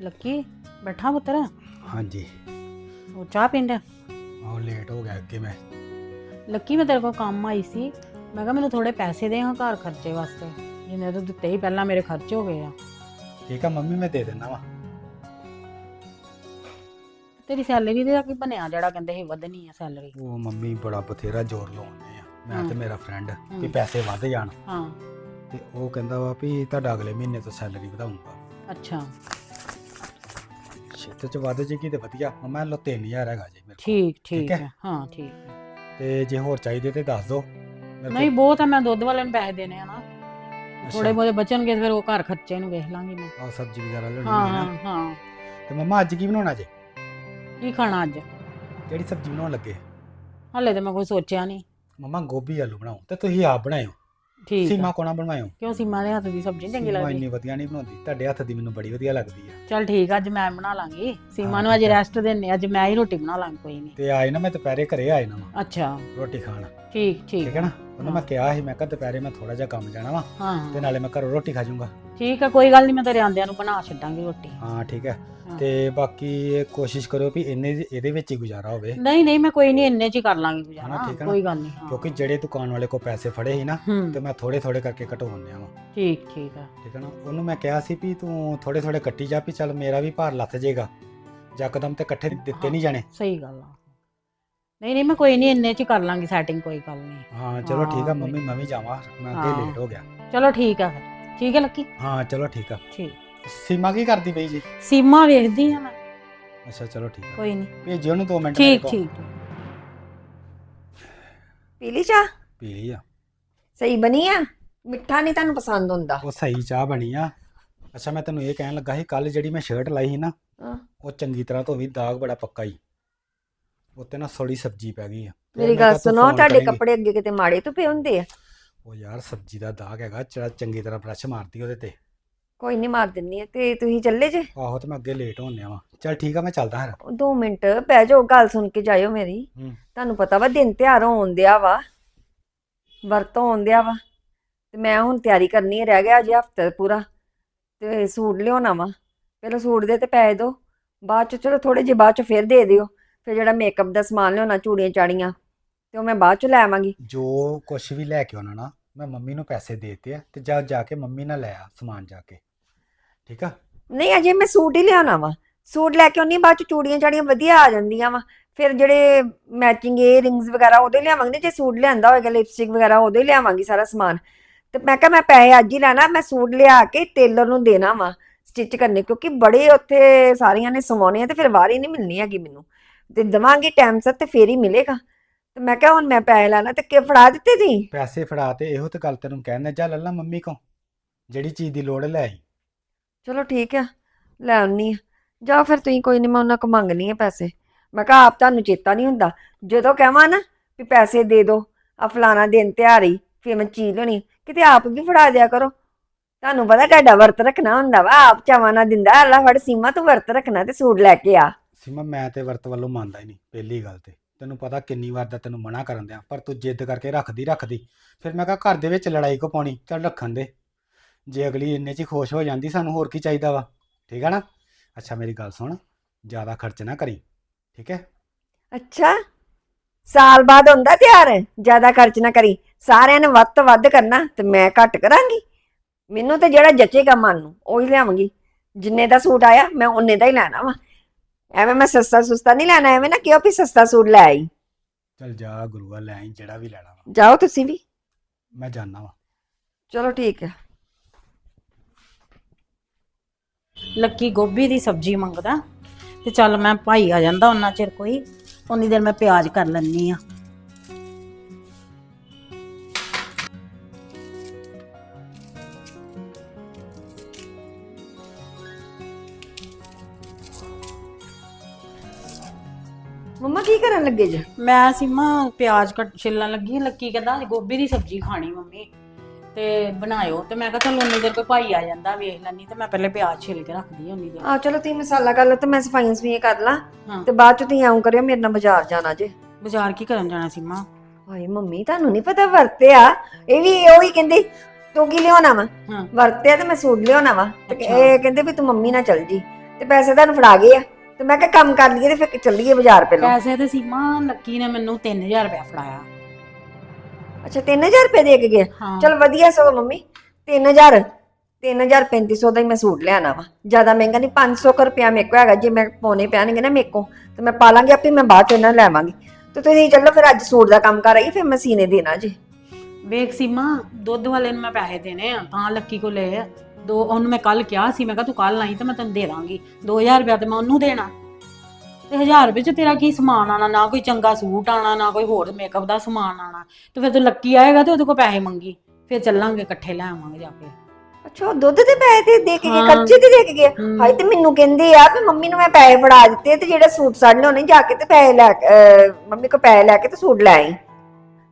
Lucky ਬੈਠਾ ਪੁੱਤਰ? ਹਾਂਜੀ। ਉਹ ਚਾਹ ਪੀਂਦਾ ਉਹ ਲੇਟ ਹੋ ਗਿਆ ਅੱਗੇ ਮੈਂ। ਲੱਕੀ ਮੈਂ ਤੇਰੇ ਕੋਲ ਕੰਮ ਆਈ ਸੀ। ਮੈਂ ਕਿਹਾ ਮੈਨੂੰ ਥੋੜੇ ਪੈਸੇ ਦੇ ਹਾਂ ਘਰ ਖਰਚੇ ਵਾਸਤੇ। ਜਿੰਨੇ ਤੂੰ ਦਿੱਤੇ ਹੀ ਪਹਿਲਾਂ ਮੇਰੇ ਖਰਚ ਹੋ ਗਏ ਆ। ਠੀਕ ਆ ਮੰਮੀ ਮੈਂ ਦੇ ਦਿੰਦਾ ਵਾ। ਤੇਰੀ ਸੈਲਰੀ ਦਾ ਕੀ ਬਣਿਆ ਜਿਹੜਾ ਕਹਿੰਦੇ ਸੀ ਵਧਣੀ ਆ ਸੈਲਰੀ। ਉਹ ਮੰਮੀ ਬੜਾ ਬਥੇਰਾ ਜ਼ੋਰ ਲਾਉਂਦੇ ਆ। ਮੈਂ ਤੇ। ਮੇਰਾ ਫਰੈਂਡ ਵੀ। ਪੈਸੇ ਵੱਧ ਜਾਣ। ਹਾਂ। ਤੇ ਉਹ ਕਹਿੰਦਾ ਵਾ ਵੀ ਤੁਹਾਡਾ ਅਗਲੇ ਮਹੀਨੇ ਤੋਂ ਸੈਲਰੀ ਵਧਾਉਂਗਾ ਅੱਛਾ। ਛੇਤ ਚ ਵੱਧ ਜੇਗੀ ਤੇ ਵਧੀਆ। ਮੈਂ ਲੋ 3000 ਹੈਗਾ ਜੀ ਮੇਰੇ ਕੋਲ। ਠੀਕ ਠੀਕ ਹੈ? ਹੈ। ਹਾਂ ਠੀਕ ਹੈ। ਤੇ ਜੇ ਹੋਰ ਚਾਹੀਦੇ ਤੇ ਦੱਸ ਦਿਓ ਮੇਰੇ ਨਹੀਂ ਬਹੁਤ ਆ ਮੈਂ ਦੁੱਧ ਵਾਲਿਆਂ ਨੂੰ ਪੈਸੇ ਦੇਣੇ ਆ ਨਾ। ਅੱਛਾ, ਥੋੜੇ ਬਹੁਤੇ ਬਚਣਗੇ ਤੇ ਫਿਰ ਉਹ ਘਰ ਖਰਚੇ ਨੂੰ ਵੇਖ ਲਾਂਗੀ ਮੈਂ। ਆਹ ਸਬਜ਼ੀ ਵਗੈਰਾ ਲੈਣੀ ਹਾਂ ਹੈ ਹਾਂ ਨਾ। ਹਾਂ। ਤੇ ਮੰਮਾ ਅੱਜ ਕੀ ਬਣਾਉਣਾ ਜੇ? ਕੀ ਖਾਣਾ ਅੱਜ? ਕਿਹੜੀ ਸਬਜ਼ੀ ਬਣਾਉਣ ਲੱਗੇ? ਹਾਲੇ ਤੇ ਮੈਂ ਕੋਈ ਸੋਚਿਆ ਨਹੀਂ। ਮੰਮਾ ਗੋਭੀ ਆਲੂ ਬਣਾਓ ਤੇ ਤੁਸੀਂ ਆਪ ਬਣਾਇਓ। ਠੀਕ ਸੀਮਾ। ਕੋਣਾ ਬਣਵਾਇਓ? ਕਿਉਂ ਸੀਮਾ ਦੇ ਹੱਥ ਦੀ ਸਬਜ਼ੀ ਚੰਗੀ ਸੀਮਾ ਲੱਗਦੀ? ਇੰਨੀ ਵਧੀਆ ਨਹੀਂ ਬਣਾਉਂਦੀ। ਤੁਹਾਡੇ ਹੱਥ ਦੀ ਮੈਨੂੰ ਬੜੀ ਵਧੀਆ ਲੱਗਦੀ ਆ। ਚਲ ਠੀਕ ਆ ਅੱਜ ਮੈਂ ਬਣਾ ਲਾਂਗੀ। ਸੀਮਾ ਹਾਂ, ਨੂੰ ਅੱਜ ਠੀਕ ਆ। ਰੈਸਟ ਦੇਣੇ ਅੱਜ ਮੈਂ ਹੀ ਰੋਟੀ ਬਣਾ ਲਾਂਗੀ ਕੋਈ ਨਹੀਂ ਤੇ ਆਏ ਨਾ ਮੈਂ ਦੁਪਹਿਰੇ ਘਰੇ ਆਏ ਨਾ ਵਾ। ਅੱਛਾ। ਰੋਟੀ ਖਾਣ। ਠੀਕ ਠੀਕ। ਠੀਕ ਹੈ ਨਾ? ਉਹਨੂੰ ਮੈਂ ਕਿਹਾ ਸੀ ਮੈਂ ਕਿਹਾ ਦੁਪਹਿਰੇ ਮੈਂ ਥੋੜਾ ਜਿਹਾ ਕੰਮ ਜਾਣਾ ਵਾ ਹਾਂ। ਤੇ ਨਾਲੇ ਮੈਂ ਘਰੋਂ ਰੋਟੀ ਖਾ ਜਾਊਂਗਾ। ਠੀਕ ਆ ਕੋਈ ਗੱਲ ਨਹੀਂ ਮੈਂ ਤੇਰੇ ਆਂਦਿਆਂ ਨੂੰ ਬਣਾ ਛੱਡਾਂਗੀ ਰੋਟੀ। ਹਾਂ ਠੀਕ ਹੈ। ਹਾਂ। ਤੇ ਬਾਕੀ ਇਹ ਕੋਸ਼ਿਸ਼ ਕਰਿਓ ਵੀ ਇੰਨੇ ਇਹਦੇ ਵਿੱਚ ਹੀ ਗੁਜ਼ਾਰਾ ਹੋਵੇ। ਨਹੀਂ ਨਹੀਂ ਮੈਂ ਕੋਈ ਨਹੀਂ ਇੰਨੇ ਚ ਹੀ ਕਰ ਲਾਂਗੀ ਗੁਜ਼ਾਰਾ। ਹਨਾ, ਠੀਕ ਆ ਨਾ? ਕੋਈ ਗੱਲ ਨਹੀਂ ਹਾਂ। ਕਿਉਂਕਿ ਜਿਹੜੇ ਦੁਕਾਨ ਵਾਲੇ ਕੋ ਪੈਸੇ ਫੜੇ ਸੀ ਨਾ ਹੂੰ। ਤੇ ਮੈਂ ਥੋੜੇ ਥੋੜੇ ਕਰਕੇ ਘਟਾਉਂਦੇ ਆ ਵਾ। ਠੀਕ ਠੀਕ ਆ। ਠੀਕ ਹੈ ਨਾ? ਉਹਨੂੰ ਮੈਂ ਕਿਹਾ ਸੀ ਵੀ ਤੂੰ ਥੋੜੇ ਥੋੜੇ ਕੱਟੀ ਜਾ ਵੀ ਚੱਲ ਮੇਰਾ ਵੀ ਭਾਰ ਲੱਥ ਜਾਏਗਾ। ਜੱਕਦਮ ਤੇ ਇਕੱਠੇ ਦਿੱਤੇ। ਨਹੀਂ ਜਾਣੇ। ਸਹੀ ਗੱਲ ਆ। ਨਹੀਂ ਨਹੀਂ ਮੈਂ ਕੋਈ ਨਹੀਂ ਇੰਨੇ ਚ ਹੀ ਕਰ ਲਾਂਗੀ ਸੈਟਿੰਗ ਕੋਈ ਗੱਲ ਨਹੀਂ। ਹਾਂ ਚਲੋ ਠੀਕ ਆ ਮੰਮੀ ਮੈਂ ਵੀ ਜਾਵਾਂ ਮੈਂ ਅੱਗੇ। ਲੇਟ ਹੋ ਗਿਆ। ਚਲੋ ਠੀਕ ਆ ਫਿਰ। ਠੀਕ ਹੈ ਲੱਕੀ? ਹਾਂ ਚਲੋ ਠੀਕ ਆ। ਠੀਕ। ਸੀਮਾ ਕੀ ਕਰਦੀ ਪਈ ਜੀ? ਸੀਮਾ ਵੇਖਦੀ ਆ ਮੈਂ। ਅੱਛਾ ਚਲੋ ਠੀਕ ਆ। ਕੋਈ ਨਹੀਂ। ਭੇਜਿਓ ਉਹਨੂੰ 2 ਮਿੰਟ ਮੇਰੇ ਠੀਕ ਕੋਲ। ਠੀਕ। ਪੀ ਲਈ ਚਾਹ? ਪੀ ਲਈ ਆ। ਸਹੀ ਬਣੀ ਆ? ਮਿੱਠਾ ਨਹੀਂ ਤੁਹਾਨੂੰ ਪਸੰਦ ਹੁੰਦਾ? ਉਹ ਸਹੀ ਚਾਹ ਬਣੀ ਆ। ਅੱਛਾ ਮੈਂ ਤੈਨੂੰ ਇਹ ਕਹਿਣ ਲੱਗਾ ਸੀ ਕੱਲ ਜਿਹੜੀ ਮੈਂ ਸ਼ਰਟ ਲਾਈ ਸੀ ਨਾ ਹਾਂ। ਉਹ ਚੰਗੀ ਤਰ੍ਹਾਂ ਧੋਵੀ ਦਾਗ ਬੜਾ ਪੱਕਾ ਹੀ। ਉੱਤੇ ਨਾ ਸੋਲੀ ਸਬਜ਼ੀ ਪੈ ਗਈ ਆ। ਤੇ ਮੇਰੀ ਮੈਂ ਗੱਲ ਕਿਹਾ ਤੂੰ ਸੁਣੋ phone ਤੁਹਾਡੇ ਕਰੇਂਗੀ। ਕੱਪੜੇ ਅੱਗੇ ਕਿਤੇ ਮਾੜੇ ਤੋਂ ਪਏ ਹੁੰਦੇ ਆ। ਉਹ ਯਾਰ ਸਬਜ਼ੀ ਦਾ ਦਾਗ ਹੈਗਾ ਚੜਾ ਚੰਗੀ ਤਰ੍ਹਾਂ ਬ੍ਰਸ਼ ਮਾਰਦੀ ਉਹਦੇ ਤੇ। ਕੋਈ ਨਹੀਂ ਮਾਰ ਦਿੰਨੀ ਆ ਤੇ ਤੁਸੀਂ ਚੱਲੇ ਜੇ। ਆਹੋ ਤੇ ਮੈਂ ਅੱਗੇ ਲੇਟ ਹੋਣ ਆ ਵਾ। ਚਲ ਠੀਕ ਆ ਮੈਂ ਚੱਲਦਾ ਹਾਂ 2 ਮਿੰਟ ਬਹਿ ਜਾਓ ਗੱਲ ਸੁਣ ਕੇ ਜਾਇਓ ਮੇਰੀ। ਹੂੰ। ਤੁਹਾਨੂੰ ਪਤਾ ਵਾ ਦਿਨ ਤਿਉਹਾਰ ਹੋਣ ਦਿਆ ਵਾ। ਵਰਤੋਂ ਹੋਣ ਦਿਆ ਵਾ। ਤੇ ਮੈਂ ਹੁਣ ਤਿਆਰੀ ਕਰਨੀ ਹੈ ਰਹਿ ਗਿਆ ਅਜੇ ਹਫਤਾ ਪੂਰਾ। ਤੇ ਸੂਟ ਲਿਆਉਣਾ ਵਾ। ਪਹਿਲਾਂ ਸੂਟ ਦੇ ਤੇ ਪੈਸੇ ਦਿਓ ਬਾਅਦ ਚ ਚਲੋ ਥੋੜੇ ਜਿਹੇ ਬਾਅਦ ਚ ਫਿਰ ਦੇ ਦਿਓ। ਫਿਰ ਜਿਹੜਾ ਮੇਕਅਪ ਦਾ ਸਮਾਨ ਲਿਆਉਣਾ ਚੂੜੀਆਂ ਚਾੜੀਆਂ ਤੇ ਉਹ ਮੈਂ ਬਾਅਦ ਚ ਲੈ ਆਵਾਂਗੀ। ਜੋ ਕੁਛ ਵੀ ਲੈ ਕੇ ਆਉਣਾ ਨਾ ਮੈਂ ਮੰਮੀ ਨੂੰ ਪੈਸੇ ਦੇਤੇ ਆ ਤੇ ਜਾ ਜਾ ਕੇ ਮੰਮੀ ਨਾਲ ਲੈ ਆ ਸਮਾਨ ਜਾ ਕੇ। ਠੀਕ ਆ? ਨਹੀਂ ਅਜੇ ਮੈਂ ਸੂਟ ਹੀ ਲਿਆਉਣਾ ਵਾ। ਸੂਟ ਲੈ ਕੇ ਆਉਣੀ ਬਾਅਦ ਚ ਚੂੜੀਆਂ ਚਾੜੀਆਂ ਵਧੀਆ ਆ ਜਾਂਦੀਆਂ ਵਾ। ਫਿਰ ਜਿਹੜੇ ਮੈਚਿੰਗ ਏ ਰਿੰਗਸ ਵਗੈਰਾ ਉਹਦੇ ਲਿਆਵਾਂਗੇ ਨਾ ਜੇ ਸੂਟ ਲਿਆਂਦਾ ਹੋਏਗਾ ਲਿਪਸਟਿਕ ਵਗੈਰਾ ਉਹਦੇ ਲਿਆਵਾਂਗੀ ਸਾਰਾ ਸਮਾਨ। ਤੇ ਮੈਂ ਕਿਹਾ ਮੈਂ ਪੈਸੇ ਅੱਜ ਹੀ ਲੈਣਾ ਮੈਂ ਸੂਟ ਲਿਆ ਕੇ ਟੇਲਰ ਨੂੰ ਦੇਣਾ ਵਾ ਸਟਿਚ ਕਰਨੇ ਕਿਉਂਕਿ ਬੜੇ ਉੱਥੇ ਸਾਰੀਆਂ ਨੇ ਸਵਾਉਣੇ ਆ ਤੇ ਫਿਰ ਵਾਰੀ ਨਹੀਂ ਮਿਲਣੀ ਹੈਗੀ ਮੈਨੂੰ। ਤੇ ਦਵਾਂਗੀ ਟਾਈਮ ਸਿਰ ਤੇ ਫੇਰ ਹੀ ਮਿਲੇਗਾ। ਤੇ ਮੈਂ ਕਿਹਾ ਹੁਣ ਮੈਂ ਪੈਸੇ ਲੈਣਾ ਤੇ ਕਿ ਫੜਾ ਦਿੱਤੇ ਸੀ? ਪੈਸੇ ਫੜਾ ਤੇ ਇਹੋ ਤੇ ਗੱਲ ਤੈਨੂੰ ਕਹਿੰਦਾ ਜਾ ਲੱਲਾ ਮੰਮੀ ਕੋ ਜਿਹੜੀ ਚੀਜ਼ ਦੀ ਲੋੜ ਹੈ ਲੈ ਆਈ। ਚਲੋ ਠੀਕ ਆ ਲੈ ਆਉਣੀ ਆ। ਜਾ ਫਿਰ ਤੁਸੀਂ ਕੋਈ ਨਹੀਂ ਮੈਂ ਉਹਨਾਂ ਕੋ ਮੰਗਣੀ ਆ ਪੈਸੇ। ਮੈਂ ਕਿਹਾ ਆਪ ਤੁਹਾਨੂੰ ਚੇਤਾ ਨਹੀਂ ਹੁੰਦਾ। ਜਦੋਂ ਕਹਾਂ ਨਾ ਵੀ ਪੈਸੇ ਦੇ ਦਿਓ ਆ ਫਲਾਣਾ ਦਿਨ ਤਿਉਹਾਰੀ ਫਿਰ ਮੈਂ ਚੀਜ਼ ਲੈਣੀ। ਕਿਤੇ ਆਪ ਵੀ ਫੜਾ ਦਿਆ ਕਰੋ। ਤੁਹਾਨੂੰ ਪਤਾ ਤੁਹਾਡਾ ਵਰਤ ਰੱਖਣਾ ਹੁੰਦਾ ਵਾ ਆਪ ਚਾਵਾਂ ਨਾ ਦਿੰਦਾ ਅੱਲਾ ਫੜ ਸੀਮਾ ਤੂੰ ਵਰਤ ਰੱਖਣਾ ਤੇ ਸੂਟ ਲੈ ਕੇ ਆ। ਸੀਮਾ, ਮੈਂ ਤੇ ਵਰਤ ਵੱਲੋਂ ਮੰਨਦਾ ਹੀ ਨਹੀਂ, ਪਹਿਲੀ ਗੱਲ ਤੇ। ਤੈਨੂੰ ਪਤਾ ਕਿੰਨੀ ਵਾਰ ਦਾ ਤੈਨੂੰ ਮਨਾ ਕਰਨ ਦਿਆਂ, ਪਰ ਤੂੰ ਜਿੱਦ ਕਰਕੇ ਰੱਖਦੀ ਰੱਖਦੀ। ਫਿਰ ਮੈਂ ਕਿਹਾ, ਘਰ ਦੇ ਵਿੱਚ ਲੜਾਈ ਕੋ ਪਾਉਣੀ? ਚੱਲ ਰੱਖਣ ਦੇ। ਜੇ ਅਗਲੀ ਇੰਨੇ ਚ ਹੀ ਖੁਸ਼ ਹੋ ਜਾਂਦੀ, ਸਾਨੂੰ ਹੋਰ ਕੀ ਚਾਹੀਦਾ ਵਾ? ਠੀਕ ਹੈ ਨਾ? ਅੱਛਾ, ਮੇਰੀ ਗੱਲ ਸੁਣ। ਜ਼ਿਆਦਾ ਖਰਚ ਨਾ ਕਰੀ। ਠੀਕ ਹੈ? ਅੱਛਾ। ਸਾਲ ਬਾਅਦ ਹੁੰਦਾ ਤਿਉਹਾਰ, ਜ਼ਿਆਦਾ ਖਰਚ ਨਾ ਕਰੀ। ਸਾਰਿਆਂ ਨੇ ਵੱਧ ਤੋਂ ਵੱਧ ਕਰਨਾ, ਤੇ ਮੈਂ ਘੱਟ ਕਰਾਂਗੀ। ਮੈਨੂੰ ਤੇ ਜਿਹੜਾ ਜਚੇਗਾ ਮਨ ਨੂੰ, ਉਹੀ ਲਿਆਵਾਂਗੀ। ਜਿੰਨੇ ਦਾ ਸੂਟ ਆਇਆ, ਮੈਂ ਉਹਨੇ ਦਾ ਹੀ ਲੈਣਾ ਵਾ। ਐਵੇਂ ਮੈਂ ਸਸਤਾ ਸੁਸਤਾ ਨਹੀਂ ਲੈਣਾ ਐਵੇਂ ਨਾ ਕਿਉਂ ਵੀ ਸਸਤਾ ਸੂਟ ਲੈ ਆਈ। ਚੱਲ ਜਾ ਗੁਰੂਆ ਲੈ ਆਈ ਜਿਹੜਾ ਵੀ ਲੈਣਾ ਵਾ। ਜਾਓ ਤੁਸੀਂ ਵੀ। ਮੈਂ ਜਾਣਾ ਵਾ। ਚਲੋ ਠੀਕ ਹੈ। ਲੱਕੀ ਗੋਭੀ ਦੀ ਸਬਜ਼ੀ ਮੰਗਦਾ ਤੇ ਚੱਲ ਮੈਂ ਭਾਈ ਆ ਜਾਂਦਾ ਉਹਨਾਂ ਚਿਰ ਕੋਈ ਉਨੀ ਦੇਰ ਮੈਂ ਪਿਆਜ਼ ਕਰ ਲੈਣੀ ਆ ਮੰਮਾ ਕੀ ਕਰਨ ਲੱਗੇ ਜੇ? ਮੈਂ ਸੀਮਾ ਪਿਆਜ਼ ਕੱਟ ਛਿੱਲਣ ਲੱਗੀ ਹਾਂ। ਲੱਕੀ ਕਹਿੰਦਾ ਗੋਭੀ ਦੀ ਸਬਜ਼ੀ ਖਾਣੀ ਮੰਮੀ ਤੇ ਬਣਾਇਓ। ਤੇ ਮੈਂ ਕਿਹਾ ਚਲ ਉਨੀ ਦੇਰ ਕੋਈ ਭਾਈ ਆ ਜਾਂਦਾ ਵੇਖ ਲੈਣੀ ਤੇ ਮੈਂ ਪਹਿਲੇ ਪਿਆਜ਼ ਛਿੱਲ ਕੇ ਰੱਖਦੀ ਹਾਂ ਉਨੀ ਦੇਰ। ਆ ਚਲੋ ਤੁਸੀਂ ਮਸਾਲਾ ਕਰ ਲਓ ਤੇ ਮੈਂ ਸਫਾਈਆਂ ਸਫਾਈਆਂ ਕਰ ਲਾਂ ਹਾਂ। ਤੇ ਬਾਅਦ ਚ ਤੁਸੀਂ ਆਉਂ ਕਰਿਓ ਮੇਰੇ ਨਾਲ ਬਾਜ਼ਾਰ ਜਾਣਾ ਜੇ। ਬਾਜ਼ਾਰ ਕੀ ਕਰਨ ਜਾਣਾ ਸੀਮਾ? ਹਾਏ ਮੰਮੀ ਤੁਹਾਨੂੰ ਨਹੀਂ ਪਤਾ ਵਰਤਿਆ? ਇਹ ਵੀ ਉਹੀ ਕਹਿੰਦੇ ਤੂੰ ਕੀ ਲਿਆਉਣਾ ਵਾ? ਹਾਂ। ਵਰਤਿਆ ਤੇ ਮੈਂ ਸੂਟ ਲਿਆਉਣਾ ਵਾ। ਤੇ ਅੱਛਾ। ਇਹ ਕਹਿੰਦੇ ਵੀ ਤੂੰ ਮੰਮੀ ਨਾਲ ਚੱਲ ਜੀ ਤੇ ਪੈਸੇ ਤੁਹਾਨੂੰ ਫੜਾ ਗਏ ਆ। ਤੇ ਮੈਂ ਕਿਹਾ ਕੰਮ ਕਰ ਲਈਏ ਤੇ ਫਿਰ ਚੱਲੀਏ ਬਾਜ਼ਾਰ ਪਹਿਲਾਂ। ਪੈਸੇ ਤੇ ਸੀਮਾ ਲੱਕੀ ਨੇ ਮੈਨੂੰ 3000 ਰੁਪਇਆ ਫੜਾਇਆ। ਅੱਛਾ 3000 ਰੁਪਏ ਦੇ ਕੇ ਹਾਂ। ਚਲ ਵਧੀਆ ਸਗੋਂ ਮੰਮੀ 3000 3350 ਦਾ ਹੀ ਮੈਂ ਸੂਟ ਲਿਆਣਾ ਵਾ। ਜ਼ਿਆਦਾ ਮਹਿੰਗਾ ਨਹੀਂ 500 ਕੁ ਰੁਪਿਆ ਮੇਰੇ ਕੋਲ ਹੈਗਾ ਜੇ ਮੈਂ ਪਾਉਣੇ ਪੈਣਗੇ ਨਾ ਮੇਰੇ ਕੋ ਤੇ ਮੈਂ ਪਾ ਲਾਂਗੀ ਆਪੇ ਮੈਂ ਬਾਅਦ ਚ ਇਹਨਾਂ ਨੂੰ ਲੈਵਾਂਗੀ। ਤੇ ਤੁਸੀਂ ਚੱਲੋ ਫਿਰ ਅੱਜ ਸੂਟ ਦਾ ਕੰਮ ਕਰ ਆਈ ਫਿਰ ਮੈਂ ਸੀਨੇ ਦੇਣਾ ਜੀ। ਵੇਖ ਸੀਮਾ ਦੁੱਧ ਵਾਲੇ ਨੂੰ ਮੈਂ ਪੈਸੇ ਦੇਣੇ ਆ ਤਾਂ ਲੱਕੀ ਕੋ ਲਏ ਆ। ਦੋ ਉਹਨੂੰ ਮੈਂ ਕੱਲ ਕਿਹਾ ਸੀ ਮੈਂ ਕਿਹਾ ਤੂੰ ਕੱਲ ਆਈ ਤਾਂ ਮੈਂ ਤੈਨੂੰ ਦੇ ਦਾਂਗੀ। 2000 ਰੁਪਇਆ ਤੇ ਮੈਂ ਉਹਨੂੰ ਦੇਣਾ। ਤੇ 1000 ਰੁਪਏ ਚ ਤੇਰਾ ਕੀ ਸਮਾਨ ਆਣਾ ਨਾ ਕੋਈ ਚੰਗਾ ਸੂਟ ਆਣਾ ਨਾ ਕੋਈ ਹੋਰ ਮੇਕਅਪ ਦਾ ਸਮਾਨ ਆਣਾ ਤੇ ਫਿਰ ਤੂੰ ਲੱਕੀ ਆਏਗਾ ਤੇ ਉਹਦੇ ਕੋਲ ਪੈਸੇ ਮੰਗੀ ਫਿਰ ਚੱਲਾਂਗੇ ਇਕੱਠੇ ਲੈ ਆਵਾਂਗੇ ਜਾ ਕੇ। ਅੱਛਾ ਉਹ ਦੁੱਧ ਦੇ ਪੈਸੇ ਤੇ ਦੇ ਕੇ ਹਾਂ। ਖਰਚੇ ਤੇ ਦੇ ਕੇ ਗਏ? ਹਮ। ਹਾਏ ਤੇ ਮੈਨੂੰ ਕਹਿੰਦੇ ਆ ਵੀ ਮੰਮੀ ਨੂੰ ਮੈਂ ਪੈਸੇ ਫੜਾ ਦਿੱਤੇ ਤੇ ਜਿਹੜੇ ਸੂਟ ਸਾੜਨੇ ਉਹਨੇ ਜਾ ਕੇ ਤੇ ਪੈਸੇ ਲੈ ਕੇ- ਅਹ ਮੰਮੀ ਕੋ ਪੈਸੇ ਲੈ ਕੇ ਤੇ ਸੂਟ ਲੈ ਆਈ।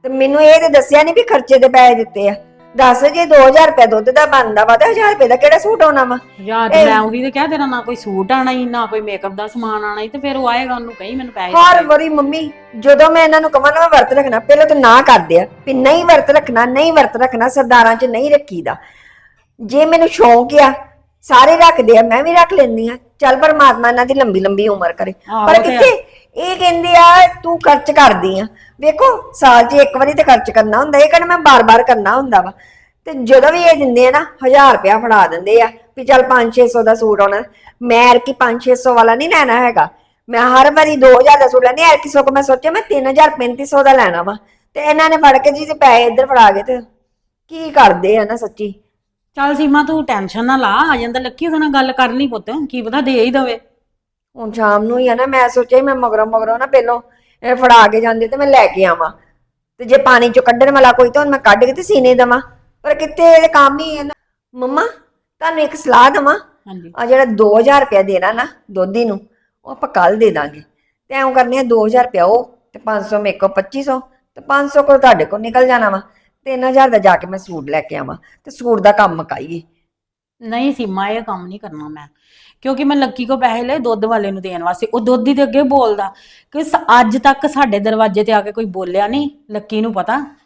ਤੇ ਮੈਨੂੰ ਇਹ ਤੇ ਦੱਸਿਆ ਨਹੀਂ ਵੀ ਖਰਚੇ ਦੇ ਪੈਸੇ ਦਿੱਤੇ ਆ। ਦੱਸ ਜੇ 2000 ਰੁਪਏ ਦੁੱਧ ਦਾ ਬਣਦਾ ਵਾ ਤੇ 1000 ਰੁਪਏ ਦਾ ਕਿਹੜਾ ਸੂਟ ਆਉਣਾ ਵਾ? ਯਾਰ ਮੈਂ ਉਹੀ ਤੇ ਕਿਹਾ ਤੇਰਾ ਨਾ ਕੋਈ ਸੂਟ ਆਣਾ ਹੀ ਨਾ ਕੋਈ ਮੇਕਅਪ ਦਾ ਸਮਾਨ ਆਣਾ ਹੀ ਤੇ ਫਿਰ ਉਹ ਆਏਗਾ ਉਹਨੂੰ ਕਹੀ ਮੈਨੂੰ ਪੈਸੇ ਹਰ। ਵਾਰੀ ਮੰਮੀ ਜਦੋਂ ਮੈਂ ਇਹਨਾਂ ਨੂੰ ਕਹਾਂ ਨਾ ਮੈਂ ਵਰਤ ਰੱਖਣਾ ਪਹਿਲਾਂ ਤਾਂ ਨਾ ਕਰਦੇ ਆ ਵੀ ਨਹੀਂ ਵਰਤ ਰੱਖਣਾ ਨਹੀਂ ਵਰਤ ਰੱਖਣਾ ਸਰਦਾਰਾਂ 'ਚ ਨਹੀਂ ਰੱਖੀਦਾ। ਜੇ ਮੈਨੂੰ ਸ਼ੌਂਕ ਆ ਸਾਰੇ ਰੱਖਦੇ ਆ ਮੈਂ ਵੀ ਰੱਖ ਲੈਂਦੀ ਆ। ਚੱਲ ਪਰਮਾਤਮਾ ਇਹਨਾਂ ਦੀ ਲੰਬੀ ਲੰਬੀ ਉਮਰ ਕਰੇ। ਆਹੋ ਪਰ ਤੇ। ਕਿੱਥੇ ਇਹ ਕਹਿੰਦੇ ਆ ਤੂੰ ਖਰਚ ਕਰਦੀ ਆ। ਵੇਖੋ ਸਾਲ 'ਚ ਇੱਕ ਵਾਰੀ ਤੇ ਖਰਚ ਕਰਨਾ ਹੁੰਦਾ। ਇਹ ਕਹਿੰਦਾ ਮੈਂ ਬਾਰ-ਬਾਰ ਕਰਨਾ ਹੁੰਦਾ ਵਾ। ਤੇ ਜਦੋਂ ਵੀ ਇਹ ਦਿੰਦੇ ਆ ਨਾ 1000 ਰੁਪਇਆ ਫੜਾ ਦਿੰਦੇ ਆ ਵੀ ਚੱਲ 5-600 ਦਾ ਸੂਟ ਆਉਣਾ। ਮੈਂ ਕਿ 5-600 ਵਾਲਾ ਨਹੀਂ ਲੈਣਾ ਹੈਗਾ। ਮੈਂ ਹਰ ਵਾਰੀ 2000 ਦਾ ਸੂਟ ਲੈਣੀ ਐ ਕੋ ਮੈਂ ਸੋਚਿਆ ਮੈਂ 3000 3500 ਦਾ ਲੈਣਾ ਵਾ। ਤੇ ਇਹਨਾਂ ਨੇ ਫੜ ਕੇ ਜੀ ਤੇ ਪੈਸੇ ਇੱਧਰ ਫੜਾ ਗਏ ਤੇ ਕੀ ਕਰਦੇ ਆ ਨਾ ਸੱਚੀ। ਚੱਲ ਸੀਮਾ ਤੂੰ ਟੈਨਸ਼ਨ ਨਾ ਲਾ ਆ ਜਾਂਦਾ ਲੱਕੀ ਉਹਦੇ ਨਾਲ ਗੱਲ ਕਰ ਲਈ ਪੁੱਤ ਕੀ ਪਤਾ ਦੇ ਹੀ ਦਵੇ। ਹੁਣ ਸ਼ਾਮ ਨੂੰ ਹੀ ਆ ਨਾ ਮੈਂ ਸੋਚਿਆ ਸੀ ਮੈਂ ਮਗਰੋਂ ਮਗਰੋਂ ਨਾ ਪਹਿਲੋਂ ਇਹ ਫੜਾ ਕੇ ਜਾਂਦੇ ਤੇ ਮੈਂ ਲੈ ਕੇ ਆਵਾਂ। ਤੇ ਜੇ ਪਾਣੀ ਚੋਂ ਕੱਢਣ ਵਾਲਾ ਕੋਈ ਤਾਂ ਮੈਂ ਕੱਢ ਕੇ ਤੇ ਸੀਨੇ ਦੇਵਾਂ। ਪਰ ਕਿੱਥੇ ਇਹਦੇ ਕੰਮ ਹੀ ਹੈ ਨਾ। ਮੰਮਾ ਤੁਹਾਨੂੰ ਇੱਕ ਸਲਾਹ ਦੇਵਾਂ। ਹਾਂਜੀ। ਆ ਜਿਹੜਾ 2000 ਰੁਪਇਆ ਦੇਣਾ ਨਾ ਦੋਧੀ ਨੂੰ ਉਹ ਆਪਾਂ ਕੱਲ ਦੇ ਦਾਂਗੇ। ਤੇ ਐਂ ਕਰਨੇ ਆ 2000 ਰੁਪਇਆ ਉਹ ਤੇ 500 ਮੇਰੇ ਕੋਲ 2500 ਤੇ 500 ਕੋਲ ਤੁਹਾਡੇ ਕੋਲ ਨਿਕਲ ਜਾਣਾ ਵਾ। 3000 ਦਾ ਜਾ ਕੇ ਮੈਂ ਸੂਟ ਲੈ ਕੇ ਆਵਾਂ ਤੇ ਸੂਟ ਦਾ ਕੰਮ ਮਕਾਈਏ ਨਹੀਂ ਸੀਮਾ, ਇਹ ਕੰਮ ਨਹੀਂ ਕਰਨਾ ਮੈਂ। ਕਿਉਂਕਿ ਮੈਂ ਲੱਕੀ ਕੋ ਪੈਸੇ ਲਏ, ਦੁੱਧ ਵਾਲੇ ਨੂੰ ਦੇਣ ਵਾਸਤੇ। ਉਹ ਦੁੱਧ ਹੀ ਦੇ ਅੱਗੇ ਬੋਲਦਾ ਕਿ ਸ- ਅੱਜ ਤੱਕ ਸਾਡੇ ਦਰਵਾਜ਼ੇ ਤੇ ਆ ਕੇ ਕੋਈ ਬੋਲਿਆ ਨਹੀਂ, ਲੱਕੀ ਨੂੰ ਪਤਾ।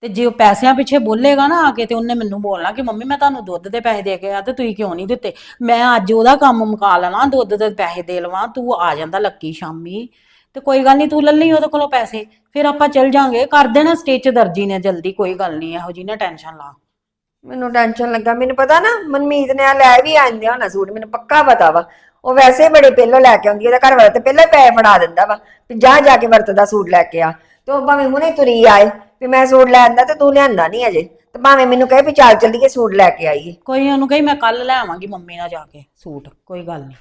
ਤੇ ਜੇ ਉਹ ਪੈਸਿਆਂ ਪਿੱਛੇ ਬੋਲੇਗਾ ਨਾ ਆ ਕੇ ਤੇ ਉਹਨੇ ਮੈਨੂੰ ਬੋਲਣਾ ਕਿ ਮੰਮੀ, ਮੈਂ ਤੁਹਾਨੂੰ ਦੁੱਧ ਦੇ ਪੈਸੇ ਦੇ ਕੇ ਆ ਤੇ ਤੁਸੀਂ ਕਿਉਂ ਨਹੀਂ ਦਿੱਤੇ? ਮੈਂ ਅੱਜ ਉਹਦਾ ਕੰਮ ਮੁਕਾ ਲੈਣਾ, ਦੁੱਧ ਦੇ ਪੈਸੇ ਦੇ ਲਵਾਂ, ਤੂੰ ਆ ਜਾਂਦਾ ਲੱਕੀ ਸ਼ਾਮੀ। ਤੇ ਕੋਈ ਗੱਲ ਨਹੀਂ ਤੂੰ ਲੈ ਲਈ ਉਹਦੇ ਕੋਲੋਂ ਪੈਸੇ ਫਿਰ ਆਪਾਂ ਚੱਲ ਜਾਾਂਗੇ। ਕਰ ਦੇਣਾ ਸਟੇਜ ਦਰਜੀ ਨੇ ਜਲਦੀ ਕੋਈ ਗੱਲ ਨਹੀਂ ਇਹੋ ਜੀ ਨਾ ਟੈਨਸ਼ਨ ਲਾ। ਮੈਨੂੰ ਟੈਨਸ਼ਨ ਲੱਗਾ ਮੈਨੂੰ ਪਤਾ ਨਾ ਮਨਮੀਤ ਨੇ ਆ ਲੈ ਵੀ ਆਂਦੇ ਹੋਣਾ ਸੂਟ ਮੈਨੂੰ ਪੱਕਾ ਪਤਾ ਵਾ। ਉਹ ਵੈਸੇ ਬੜੇ ਪਹਿਲਾਂ ਲੈ ਕੇ ਆਉਂਦੀ ਉਹਦਾ ਘਰ ਵਾਲਾ ਤੇ ਪਹਿਲਾਂ ਹੀ ਪੈਸੇ ਫੜਾ ਦਿੰਦਾ ਵਾ ਵੀ ਜਾ ਜਾ ਕੇ ਵਰਤਦਾ ਸੂਟ ਲੈ ਕੇ ਆ। ਤੇ ਉਹ ਭਾਵੇਂ ਹੁਣੇ ਤੁਰੀ ਆਏ ਵੀ ਮੈਂ ਸੂਟ ਲੈ ਆਂਦਾ ਤੇ ਤੂੰ ਲਿਆਂਦਾ ਨਹੀਂ ਅਜੇ। ਤੇ ਭਾਵੇਂ ਮੈਨੂੰ ਕਹੇ ਵੀ ਚੱਲ ਚੱਲੀਏ ਸੂਟ ਲੈ ਕੇ ਆਈਏ। ਕੋਈ ਉਹਨੂੰ ਕਹੀ ਮੈਂ ਕੱਲ ਲੈ ਆਵਾਂਗੀ ਮੰਮੀ ਨਾਲ ਜਾ ਕੇ ਸੂਟ ਕੋਈ ਗੱਲ ਨਹੀਂ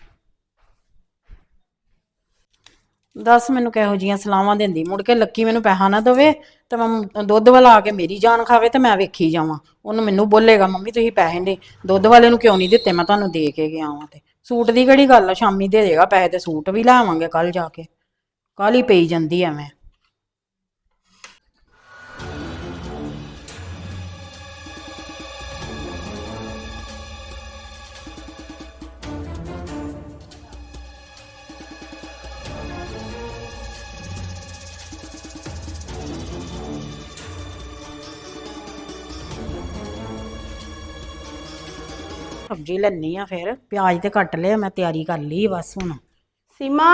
ਦੱਸ ਮੈਨੂੰ ਕਿਹੋ ਜੀਆਂ ਸਲਾਹਾਂ ਦਿੰਦੀ। ਮੁੜ ਕੇ ਲੱਕੀ ਮੈਨੂੰ ਪੈਸਾ ਨਾ ਦੇਵੇ ਤੇ ਮੈਂ ਦੁੱਧ ਵਾਲਾ ਆ ਕੇ ਮੇਰੀ ਜਾਨ ਖਾਵੇ ਤੇ ਮੈਂ ਵੇਖੀ ਜਾਵਾਂ। ਉਹਨੂੰ ਮੈਨੂੰ ਬੋਲੇਗਾ, ਮੰਮੀ, ਤੁਸੀਂ ਪੈਸੇ ਦੇ, ਦੁੱਧ ਵਾਲੇ ਨੂੰ ਕਿਉਂ ਨਹੀਂ ਦਿੱਤੇ? ਮੈਂ ਤੁਹਾਨੂੰ ਦੇ ਕੇ ਗਿਆ ਵਾਂ ਤੇ। ਸੂਟ ਦੀ ਕਿਹੜੀ ਗੱਲ ਆ? ਸ਼ਾਮੀ ਦੇ ਦੇਗਾ ਪੈਸੇ ਤੇ ਸੂਟ ਵੀ ਲੈ ਆਵਾਂਗੇ ਕੱਲ ਜਾ ਕੇ। ਕੱਲ ਹੀ ਪਈ ਜਾਂਦੀ ਐਵੇਂ ਸਬਜ਼ੀ ਲੈਣੀ ਆ ਫਿਰ। ਪਿਆਜ਼ ਤੇ ਕੱਟ ਲਿਆ ਮੈਂ ਤਿਆਰੀ ਕਰ ਲਈ ਬਸ ਹੁਣ। ਸੀਮਾ?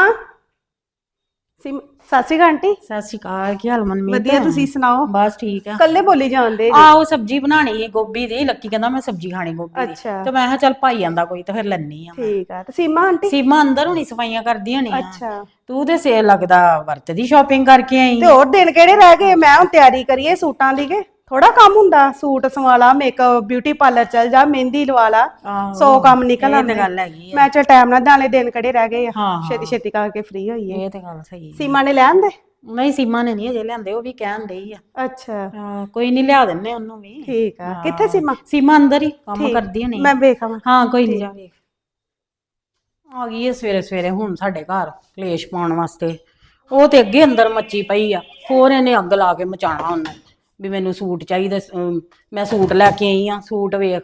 ਸੀਮ ਸਤਿ ਸ਼੍ਰੀ ਅਕਾਲ ਆਂਟੀ। ਸਤਿ ਸ਼੍ਰੀ ਅਕਾਲ ਕੀ ਹਾਲ ਮਨਮੀਤ? ਵਧੀਆ ਤੁਸੀਂ ਸੁਣਾਓ? ਬਸ ਠੀਕ ਆ। ਕੱਲੇ ਬੋਲੀ ਜਾਂਦੇ? ਆਹੋ ਸਬਜ਼ੀ ਬਣਾਣੀ ਸੀ ਗੋਭੀ ਦੀ। ਲੱਕੀ ਕਹਿੰਦਾ ਮੈਂ ਸਬਜ਼ੀ ਖਾਣੀ ਗੋਭੀ ਦੀ। ਤੇ ਮੈਂ ਕਿਹਾ ਚੱਲ ਭਾਈ ਆਂਦਾ ਕੋਈ ਤਾਂ ਫਿਰ ਲੈਣੀ ਆ। ਠੀਕ ਆ। ਤੇ ਸੀਮਾ ਆਂਟੀ? ਸੀਮਾ ਅੰਦਰ ਹੁਣੀ ਸਫਾਈਆਂ ਕਰਦੀ ਹੋਣੀ ਆ। ਅੱਛਾ। ਤੂੰ ਤੇ ਸੇ ਲੱਗਦਾ ਵਰਤ ਦੀ ਸ਼ਾਪਿੰਗ ਕਰਕੇ ਆਈ ਤੇ ਹੋਰ ਦਿਨ ਕਿਹੜੇ ਰਹਿ ਗਏ? ਮੈਂ ਹੁਣ ਤਿਆਰੀ ਕਰੀਏ ਸੂਟਾਂ ਦੀ ਕੇ? ਥੋੜਾ ਕੰਮ ਹੁੰਦਾ ਸੂਟ ਸਵਾਲਾ ਮੇਕਅਪ ਬਿਊਟੀ ਪਾਰਲਰ ਚਲ ਜਾ ਮਹਿੰਦੀ ਲਵਾ ਲਾ ਆਹੋ, ਸੌ ਕੰਮ ਨਿਕਲ ਇਹ ਆਉਂਦੇ ਗੱਲ ਹੈਗੀ ਆ। ਮੈਂ ਚਲ ਟਾਈਮ ਨਾਲ ਨਾਲੇ ਦਿਨ ਕਿਹੜੇ ਰਹਿ ਗਏ ਆ। ਹਾਂ ਛੇਤੀ ਛੇਤੀ ਕਰਕੇ ਫ੍ਰੀ ਹੋਈਏ ਇਹ ਤੇ ਗੱਲ ਸਹੀ ਆ। ਸੀਮਾ ਨੇ ਲੈ ਆਂਦੇ? ਨਹੀਂ ਸੀਮਾ ਨੇ ਨਹੀਂ ਅਜੇ ਲਿਆਂਦੇ ਉਹ ਵੀ ਕਹਿਣ ਡਈ ਆ। ਅੱਛਾ। ਹਾਂ, ਕੋਈ ਨਹੀਂ ਲਿਆ ਦਿੰਨੇ ਉਹਨੂੰ ਵੀ। ਠੀਕ ਆ। ਕਿੱਥੇ ਸੀਮਾ? ਸੀਮਾ ਅੰਦਰ ਹੀ ਕੰਮ ਠੀਕ। ਕਰਦੀ ਹੋਣੀ। ਮੈਂ ਵੇਖਾਂ। ਹਾਂ ਕੋਈ ਨਹੀਂ ਜਾ ਵੇਖ। ਆ ਗਈ ਹੈ ਸਵੇਰੇ ਸਵੇਰੇ ਹੁਣ ਸਾਡੇ ਘਰ ਕਲੇਸ਼ ਪਾਉਣ ਵਾਸਤੇ। ਉਹ ਤੇ ਅੱਗੇ ਅੰਦਰ ਮੱਚੀ ਪਈ ਆ। ਹੋਰ ਇਹਨੇ ਅੱਗ ਲਾ ਕੇ ਮਚਾਣਾ ਉਹਨੂੰ। ਵੀ ਮੈਨੂੰ ਸੂਟ ਚਾਹੀਦਾ ਅਮ, ਮੈਂ ਸੂਟ ਲੈ ਕੇ ਆਈ ਆ ਸੂਟ ਵੇਖ।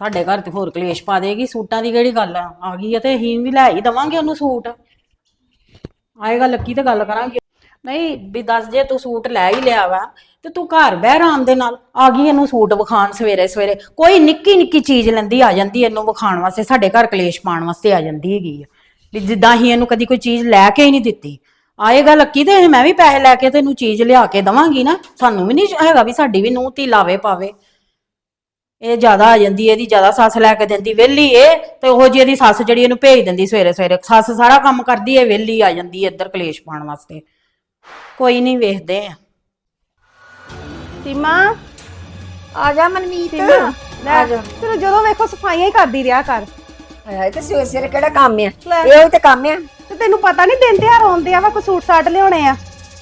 ਸਾਡੇ ਘਰ ਤੇ ਹੋਰ ਕਲੇਸ਼ ਪਾ ਦੇਗੀ ਸੂਟਾਂ ਦੀ ਕਿਹੜੀ ਗੱਲ ਆ? ਆ ਗਈ ਆ ਤੇ ਅਸੀਂ ਵੀ ਲੈ ਹੀ ਦਵਾਂਗੇ ਉਹਨੂੰ ਸੂਟ। ਆਏਗਾ ਲੱਕੀ ਤੇ ਗੱਲ ਕਰਾਂਗੇ? ਨਹੀਂ ਵੀ ਦੱਸ ਜੇ ਤੂੰ ਸੂਟ ਲੈ ਹੀ ਲਿਆ ਵਾ ਤੇ ਤੂੰ ਘਰ ਬਹਿ ਆਰਾਮ ਦੇ ਨਾਲ। ਆ ਗਈ ਇਹਨੂੰ ਸੂਟ ਵਿਖਾਣ ਸਵੇਰੇ ਸਵੇਰੇ। ਕੋਈ ਨਿੱਕੀ ਨਿੱਕੀ ਚੀਜ਼ ਲੈਂਦੀ ਆ ਜਾਂਦੀ ਇਹਨੂੰ ਵਿਖਾਣ ਵਾਸਤੇ। ਸਾਡੇ ਘਰ ਕਲੇਸ਼ ਪਾਉਣ ਵਾਸਤੇ ਆ ਜਾਂਦੀ ਹੈਗੀ ਆ। ਵੀ ਜਿੱਦਾਂ ਹੀ ਇਹਨੂੰ ਕਦੀ ਕੋਈ ਚੀਜ਼ ਲੈ ਕੇ ਹੀ ਨਹੀਂ ਦਿੱਤੀ। ਆਏਗਾ ਲੱਕੀ ਤੇ ਮੈਂ ਵੀ ਪੈਸੇ ਲੈ ਕੇ ਤੈਨੂੰ ਚੀਜ਼ ਲਿਆ ਕੇ ਦਵਾਂਗੀ ਨਾ ਸਾਨੂੰ ਵੀ ਨਹੀਂ ਹੈਗਾ ਵੀ ਸਾਡੀ ਵੀ ਨੂੰਹ ਧੀ ਲਾਵੇ ਪਾਵੇ। ਇਹ ਜ਼ਿਆਦਾ ਆ ਜਾਂਦੀ ਇਹਦੀ ਜ਼ਿਆਦਾ ਸੱਸ ਲੈ ਕੇ ਦਿੰਦੀ ਵਿਹਲੀ ਇਹ ਤੇ ਉਹ ਜੀ ਇਹਦੀ ਸੱਸ ਜਿਹੜੀ ਇਹਨੂੰ ਭੇਜ ਦਿੰਦੀ ਸਵੇਰੇ ਸਵੇਰੇ ਸੱਸ ਸਾਰਾ ਕੰਮ ਕਰਦੀ ਹੈ ਵਿਹਲੀ ਆ ਜਾਂਦੀ ਇੱਧਰ ਕਲੇਸ਼ ਪਾਉਣ ਵਾਸਤੇ। ਕੋਈ ਨਹੀਂ ਵੇਖਦੇ ਆ। ਸੀਮਾ ਆ ਜਾ ਮਨਮੀਤ। ਲੈ ਆ ਜਾ। ਤੈਨੂੰ ਜਦੋਂ ਵੇਖੋ ਸਫਾਈਆਂ ਹੀ ਕਰਦੀ ਰਿਹਾ ਕਰ। ਹਾਏ ਤੇ ਸਵੇਰੇ ਸਵੇਰੇ ਕਿਹੜਾ ਕੰਮ ਆ। ਇਹੋ ਹੀ ਤੇ ਕੰਮ ਆ। ਤੇ ਤੈਨੂੰ ਪਤਾ ਨਹੀਂ ਦਿਨ ਤਿਉਹਾਰ ਆਉਂਦੇ ਆ ਵਾ ਕੋਈ ਸੂਟ ਸਾਟ ਲਿਆਉਣੇ ਆ।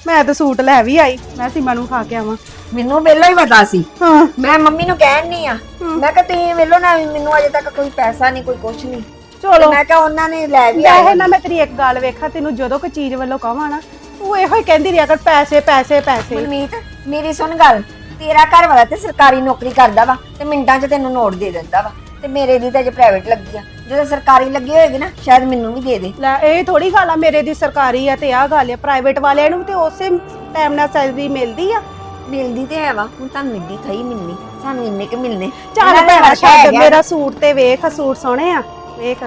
ਮੈਂ ਤਾਂ ਸੂਟ ਲੈ ਵੀ ਆਈ ਮੈਂ ਸੀਮਾ ਨੂੰ ਖਾ ਕੇ ਆਵਾਂ। ਮੈਨੂੰ ਪਹਿਲਾਂ ਹੀ ਪਤਾ ਸੀ। ਹਾਂ। ਮੈਂ ਮੰਮੀ ਨੂੰ ਕਹਿਣ ਨਹੀਂ ਆ ਮੈਂ ਕਿਹਾ ਤੁਸੀਂ ਵੇਲੋ ਨਾ ਮੈਨੂੰ ਅਜੇ ਤੱਕ ਕੋਈ ਪੈਸਾ ਨਹੀਂ ਕੋਈ ਕੁਛ ਨਹੀਂ ਚਲੋ। ਮੈਂ ਕਿਹਾ ਉਹਨਾਂ ਨੇ ਲੈ ਵੀ ਆਏ ਨਾ ਮੈਂ ਤੇਰੀ ਇੱਕ ਗੱਲ ਵੇਖਾਂ ਤੈਨੂੰ ਜਦੋਂ ਕੋਈ ਚੀਜ਼ ਵੱਲੋਂ ਕਹਾਂ ਨਾ ਤੂੰ ਇਹੋ ਹੀ ਕਹਿੰਦੀ ਰਿਹਾ ਕਰ ਪੈਸੇ ਪੈਸੇ ਪੈਸੇ। ਮਨਮੀਤ ਮੇਰੀ ਸੁਣ ਗੱਲ। ਤੇਰਾ ਘਰ ਵਾਲਾ ਤੇ ਸਰਕਾਰੀ ਨੌਕਰੀ ਕਰਦਾ ਵਾ ਤੇ ਮਿੰਟਾਂ 'ਚ ਤੈਨੂੰ ਨੋਟ ਦੇ ਦਿੰਦਾ ਵਾ ਤੇ ਮੇਰੇ ਦੀ ਤਾਂ ਅਜੇ ਪ੍ਰਾਈਵੇਟ ਲੱਗੀ ਆ। ਜਦੋਂ ਸਰਕਾਰੀ ਲੱਗੀ ਹੋਏਗੀ ਨਾ ਸ਼ਾਇਦ ਮੈਨੂੰ ਵੀ ਦੇ ਦੇ ਲੈ ਇਹ ਥੋੜੀ ਗੱਲ ਆ ਮੇਰੇ ਦੀ ਸਰਕਾਰੀ ਆ ਤੇ ਆਹ ਗੱਲ ਆ ਪ੍ਰਾਈਵੇਟ ਵਾਲਿਆਂ ਨੂੰ ਤੇ ਉਸੇ ਟਾਈਮ ਨਾਲ ਸੈਲਰੀ ਮਿਲਦੀ ਆ ਮਿਲਦੀ ਤੇ ਹੈ ਵਾ ਹੁਣ ਤੁਹਾਨੂੰ ਇੱਡੀ ਥਈ ਮਿਲਣੀ ਸਾਨੂੰ ਇੰਨੇ ਕਿ ਮਿਲਨੇ ਚੱਲ ਇਹਨਾਂ ਦਾ ਭੈਣਾ ਵਰਸ਼ਾ ਛੱਡ ਹੈਗਾ। ਮੇਰਾ ਸੂਟ ਤੇ ਵੇਖ ਸੂਟ ਸੋਹਣੇ ਆ ਵੇਖ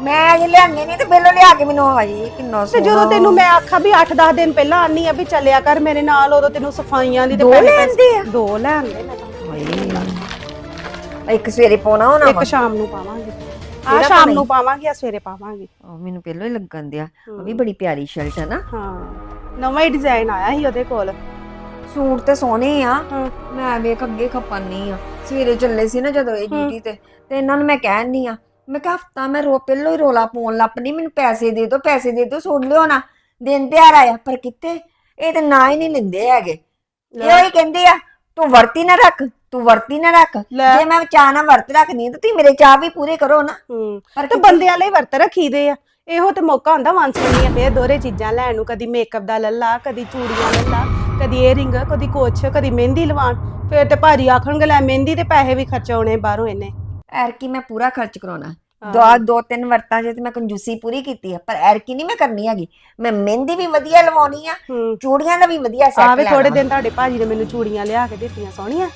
ਮੈਂ ਅਜੇ ਲਿਆਂਗੇ ਨਹੀਂ ਤੇ ਬਿੱਲ ਲਿਆ ਕੇ ਮੈਨੂੰ ਆਈ ਕਿੰਨਾ ਤੇ ਜਦੋਂ। ਤੈਨੂੰ ਮੈਂ ਆਖਾ ਵੀ 8-10 ਦਿਨ ਪਹਿਲਾਂ ਆਨੀ ਆ ਵੀ ਚੱਲਿਆ ਕਰ ਮੇਰੇ ਨਾਲ ਉਦੋਂ ਤੈਨੂੰ ਸਫਾਈਆਂ ਦੀ ਤੇ ਦੋ ਪੈਸੇ- ਲੈਂਦੇ ਆ? ਦੋ ਮੈਂ ਤਾਂ ਹਾਏ। ਇੱਕ ਸਵੇਰੇ ਪਾਉਣਾ ਹੋਣਾ ਇੱਕ ਸ਼ਾਮ ਨੂੰ ਪਾਵਾਂਗੇ। ਆ ਕਿਹੜਾ ਸ਼ਾਮ ਪਾਉਣਾ ਨੂੰ ਪਾਵਾਂਗੇ ਆ ਸਵੇਰੇ ਪਾਵਾਂਗੇ। ਆਹ, ਮੈਨੂੰ ਪਹਿਲਾਂ ਹੀ ਲੱਗਣ ਦਿਆ। ਉਹ ਵੀ ਬੜੀ ਪਿਆਰੀ ਸ਼ਰਟ ਹੈ ਨਾ। ਹਾਂ। ਨਵਾਂ ਹੀ ਡਿਜ਼ਾਈਨ ਆਇਆ ਸੀ ਉਹਦੇ ਕੋਲ। ਸੂਟ ਤੇ ਸੋਹਣੇ ਆ। ਹਾਂ। ਮੈਂ ਵੇਖ ਅੱਗੇ ਖਪਾਨੀ ਆ। ਸਵੇਰੇ ਚੱਲੇ ਸੀ ਨਾ ਜਦੋਂ ਇਹ ਡਿਊਟੀ ਤੇ। ਤੇ ਇਹਨਾਂ ਨੂੰ ਮੈਂ ਕਹਿਣ ਆ ਮੈਂ ਕਿਹਾ ਹਫਤਾ ਮੈਂ ਰੋ ਪਹਿਲੋਂ ਹੀ ਰੋਲਾ ਪਾਉਣ ਲੱਪਣੀ ਮੈਨੂੰ ਪੈਸੇ ਦੇ ਦਿਓ ਪੈਸੇ ਦੇ ਦਿਓ ਸੁਣ ਲਿਓ ਨਾ। ਦਿਨ ਤਿਉਹਾਰ ਆਇਆ ਪਰ ਕਿੱਥੇ? ਇਹ ਤੇ ਨਾ ਹੀ ਨਹੀਂ ਲੈਂਦੇ ਹੈਗੇ। ਇਹੋ ਹੀ ਕਹਿੰਦੇ ਆ ਤੂੰ ਵਰਤੀ ਨਾ ਰੱਖ। ਤੂੰ ਵਰਤੀ ਨਾ ਰੱਖ। ਲੈ। ਜੇ ਮੈਂ ਚਾਹ ਨਾ ਵਰਤ ਰੱਖਨੀ ਆ ਤਾਂ ਤੁਸੀਂ ਮੇਰੇ ਚਾਹ ਵੀ ਪੂਰੇ ਕਰੋ ਨਾ। ਹੂੰ। ਪਰ ਤੇ ਬੰਦਿਆਂ ਲਈ ਵਰਤ ਰੱਖੀਦੇ ਆ। ਇਹੋ ਤੇ ਮੌਕਾ ਹੁੰਦਾ ਵਾਂਸਣੀਆਂ ਫੇਰ ਦੋਰੇ ਚੀਜ਼ਾਂ ਲੈਣ ਨੂੰ ਕਦੀ ਮੇਕਅਪ ਦਾ ਲੱਲਾ ਕਦੀ ਚੂੜੀਆਂ ਲੱਲਾ ਕਦੀ ਏਅਰਿੰਗ ਕਦੀ ਕੁਛ ਕਦੀ ਮਹਿੰਦੀ ਲਵਾਣ ਫੇਰ ਤੇ ਭਾਜੀ ਆਖਣਗੇ ਲੈ ਮਹਿੰਦੀ ਦੇ ਪੈਸੇ ਵੀ ਖਰਚਾਉਣੇ ਬਾਹਰੋਂ ਇਹਨੇ। ਐਰਕੀ ਮੈਂ ਪੂਰਾ ਖਰਚ ਕਰਾਉਣਾ। ਹਾਂ। ਦੋ ਦੋ ਤਿੰਨ ਵਰਤਾਂ ਜੇ ਤੇ ਮੈਂ ਕੰਜੂਸੀ ਪੂਰੀ ਕੀਤੀ ਆ ਪਰ ਐਰਕੀ ਨਹੀਂ ਮੈਂ ਕਰਨੀ ਹੈਗੀ। ਮੈਂ ਮਹਿੰਦੀ ਵੀ ਵਧੀਆ ਲਵਾਉਣੀ ਆ ਹੂੰ। ਚੂੜੀਆਂ ਦਾ ਵੀ ਵਧੀਆ ਸੈੱਟ ਆਵੇ ਥੋੜੇ ਦਿਨ ਤੁਹਾਡੇ ਭਾਜੀ ਨੇ ਮੈਨੂੰ ਚੂੜੀਆਂ ਲਿਆ ਕੇ ਦਿੱਤੀਆਂ ਸੋਹਣੀਆਂ।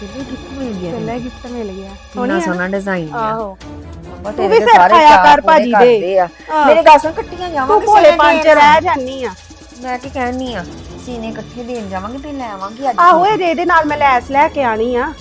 ਪਹਿਲੇ ਗਿਫਟ ਮਿਲ ਗਿਆ ਪਹਿਲਾਂ ਹੀ ਗਿਫਟ ਮਿਲ ਗਿਆ? ਕਿੰਨਾ ਸੋਹਣਾ ਡਿਜ਼ਾਈਨ ਆ। ਆਹੋ। ਤੂੰ ਵੀ ਸਿਰ ਖਾਇਆ ਕਰ ਭਾਜੀ ਦੇ। ਮੇਰੇ ਗੱਲ ਸੁਣ ਕੱਟੀਆਂ ਜਾਵਾਂਗੇ ਭੋਲੇ ਪੰਜ। ਰਹਿ ਜਾਨੀ ਆ। ਮੈਂ ਕੀ ਕਹਿਣੀ ਆ? ਸੀਨੇ ਇਕੱਠੇ ਦੇਣ ਜਾਵਾਂਗੇ ਤੇ ਲੈ ਆਵਾਂਗੀ ਅੱਜ ਆਹੋ ਇਹ ਇਹਦੇ ਨਾਲ ਮੈਂ ਲੈਸ ਲੈ ਕੇ ਆਣੀ ਆ।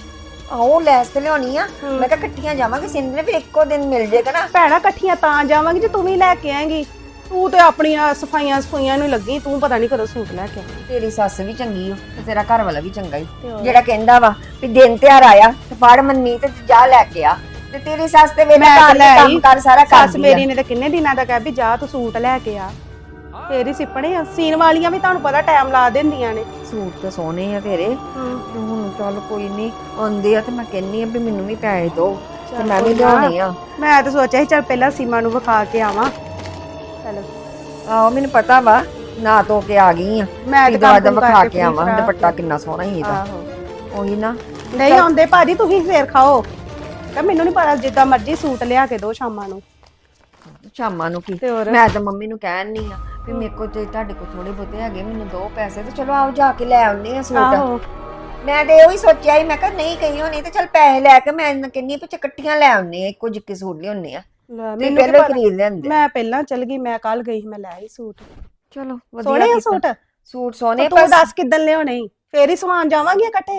ਆਹੋ ਲੈਸ ਤੇ ਲਿਆਉਣੀ ਆ। ਮੈਂ ਕਿਹਾ ਇਕੱਠੀਆਂ ਜਾਵਾਂਗੇ ਸੀਨੇ ਫਿਰ ਇੱਕੋ ਦਿਨ ਮਿਲ ਜੇਗਾ ਨਾ। ਭੈਣਾ ਇਕੱਠੀਆਂ ਤਾਂ ਜਾਵਾਂਗੀ ਜੇ ਤੂੰ ਵੀ ਲੈ ਕੇ ਆਏਂਗੀ। ਤੂੰ ਤੇ ਆਪਣੀਆਂ ਸਫਾਈਆਂ ਸਫਾਈਆਂ ਨੂੰ ਲੱਗੀ ਤੂੰ ਪਤਾ ਨਹੀਂ ਕਦੋਂ ਸੂਟ ਲੈ ਕੇ ਆਈ। ਤੇਰੀ ਸੱਸ ਵੀ ਚੰਗੀ ਓ ਤੇ ਤੇਰਾ ਘਰ ਵਾਲਾ ਵੀ ਚੰਗਾ ਹੀ ਤੇ ਹੋਰ। ਜਿਹੜਾ ਕਹਿੰਦਾ ਵਾ ਵੀ ਦਿਨ ਤਿਉਹਾਰ ਆਇਆ ਤੇ ਫੜ ਮੰਨੀ ਤੇ ਜਾ ਲੈ ਕੇ ਆ। ਤੇ ਤੇਰੀ ਸੱਸ ਤੇ ਵੇਲੇ ਮੈਂ ਤਾਂ ਘਰ ਲੈ ਦਾ ਆਈ। ਕੰਮ ਕਰ ਸਾਰਾ ਸੱਸ ਕਰਦੀ ਆ। ਮੇਰੀ ਨੇ ਤਾਂ ਕਿੰਨੇ ਦਿਨਾਂ ਦਾ ਕਹਿ ਵੀ ਜਾ ਤੂੰ ਸੂਟ ਲੈ ਕੇ ਆ। ਹੀ ਸਿੱਪਣੇ ਆ। ਸੀਨ ਵਾਲੀਆਂ ਵੀ ਤੁਹਾਨੂੰ ਪਤਾ ਟਾਈਮ ਲਾ ਦਿੰਦੀਆਂ ਨੇ। ਸੂਟ ਤੇ ਸੋਹਣੇ ਆ ਤੇਰੇ। ਤੇ ਹੁਣ ਚੱਲ ਕੋਈ ਨਹੀਂ ਆਉਂਦੇ ਆ ਤੇ ਮੈਂ ਕਹਿੰਨੀ ਆ ਵੀ ਮੈਨੂੰ ਵੀ ਪੈਸੇ ਦਿਓ ਤੇ ਮੈਂ ਵੀ। ਲਿਆਉਣੇ ਆ। ਮੈਂ ਤਾਂ ਸੋਚਿਆ ਸੀ ਚੱਲ ਪਹਿਲਾਂ ਸੀਮਾ ਨੂੰ ਵਿਖਾ ਕੇ ਆਵਾਂ। ਆਹੋ ਮੈਨੂੰ ਪਤਾ ਵਾ ਨਾ ਧੋ ਕੇ ਆ ਗਈ ਆ। ਮੈਂ ਤਾਂ ਦਵਾ ਕੰਮ ਵਿਖਾ ਕਰਕੇ ਕੇ ਆਵਾਂ ਦੁਪੱਟਾ ਕਿੰਨਾ ਸੋਹਣਾ ਹੀ ਇਹਦਾ। ਆਹੋ। ਉਹੀ ਨਾ। ਨਹੀਂ ਆਉਂਦੇ ਭਾਜੀ ਤੁਸੀਂ ਫੇਰ ਖਾਓ। ਕਹ ਮੈਨੂੰ ਨਹੀਂ ਪਤਾ ਜਿੱਦਾਂ ਮਰਜ਼ੀ ਸੂਟ ਲਿਆ ਕੇ ਦੋ ਸ਼ਾਮਾਂ ਨੂੰ। ਸ਼ਾਮਾਂ ਨੂੰ ਕੀ? ਤੇ ਹੋਰ? ਮੈਂ ਤਾਂ ਮੰਮੀ ਨੂੰ ਕਹਿਣ ਨਹੀਂ ਆ ਵੀ ਮੇਰੇ ਕੋਲ ਤੇ ਤੁਹਾਡੇ ਕੋਲ ਥੋੜੇ ਬਹੁਤੇ ਹੈਗੇ ਮੈਨੂੰ ਦੋ ਪੈਸੇ ਤੇ ਚਲੋ ਆਓ ਜਾ ਕੇ ਲੈ ਆਉਂਦੇ ਆ ਸੂਟ। ਆਹੋ। ਮੈਂ ਤੇ ਉਹੀ ਸੋਚਿਆ ਸੀ ਮੈਂ ਕਿਹਾ ਨਹੀਂ ਕਹੀ ਹੋਣੀ ਤੇ ਚਲ ਪੈਸੇ ਲੈ ਕੇ ਮੈਂ ਇਹਨਾਂ ਕਿੰਨੀ ਪਿੱਛੇ ਇਕੱਠੀਆਂ ਲੈ ਆਉਂਦੇ ਆ ਇੱਕੋ ਜਿੱਕੇ ਸੂਟ ਲਿਆਉਂਦੇ ਆ। ਲੈ, ਤੇ ਮੈਨੂੰ ਪਹਿਲਾਂ ਕੀ ਹੀ ਖਰੀਦ ਲੈਂਦੇ। ਮੈਂ ਪਹਿਲਾਂ ਚਲ ਗਈ ਮੈਂ ਕੱਲ ਗਈ ਸੀ, ਮੈਂ ਲੈ ਆਈ ਸੂਟ ਚਲੋ ਵਧੀਆ ਸੋਹਣੇ ਆ ਕੀਤਾ। ਸੂਟ ਸੂਟ ਸੋਹਣੇ ਤੂੰ ਪਰ ਦੱਸ ਕਿੱਦਣ ਲਿਆਉਣੇ ਈ? ਫੇਰ ਹੀ ਸਮਾਨ ਜਾਵਾਂਗੇ ਇਕੱਠੇ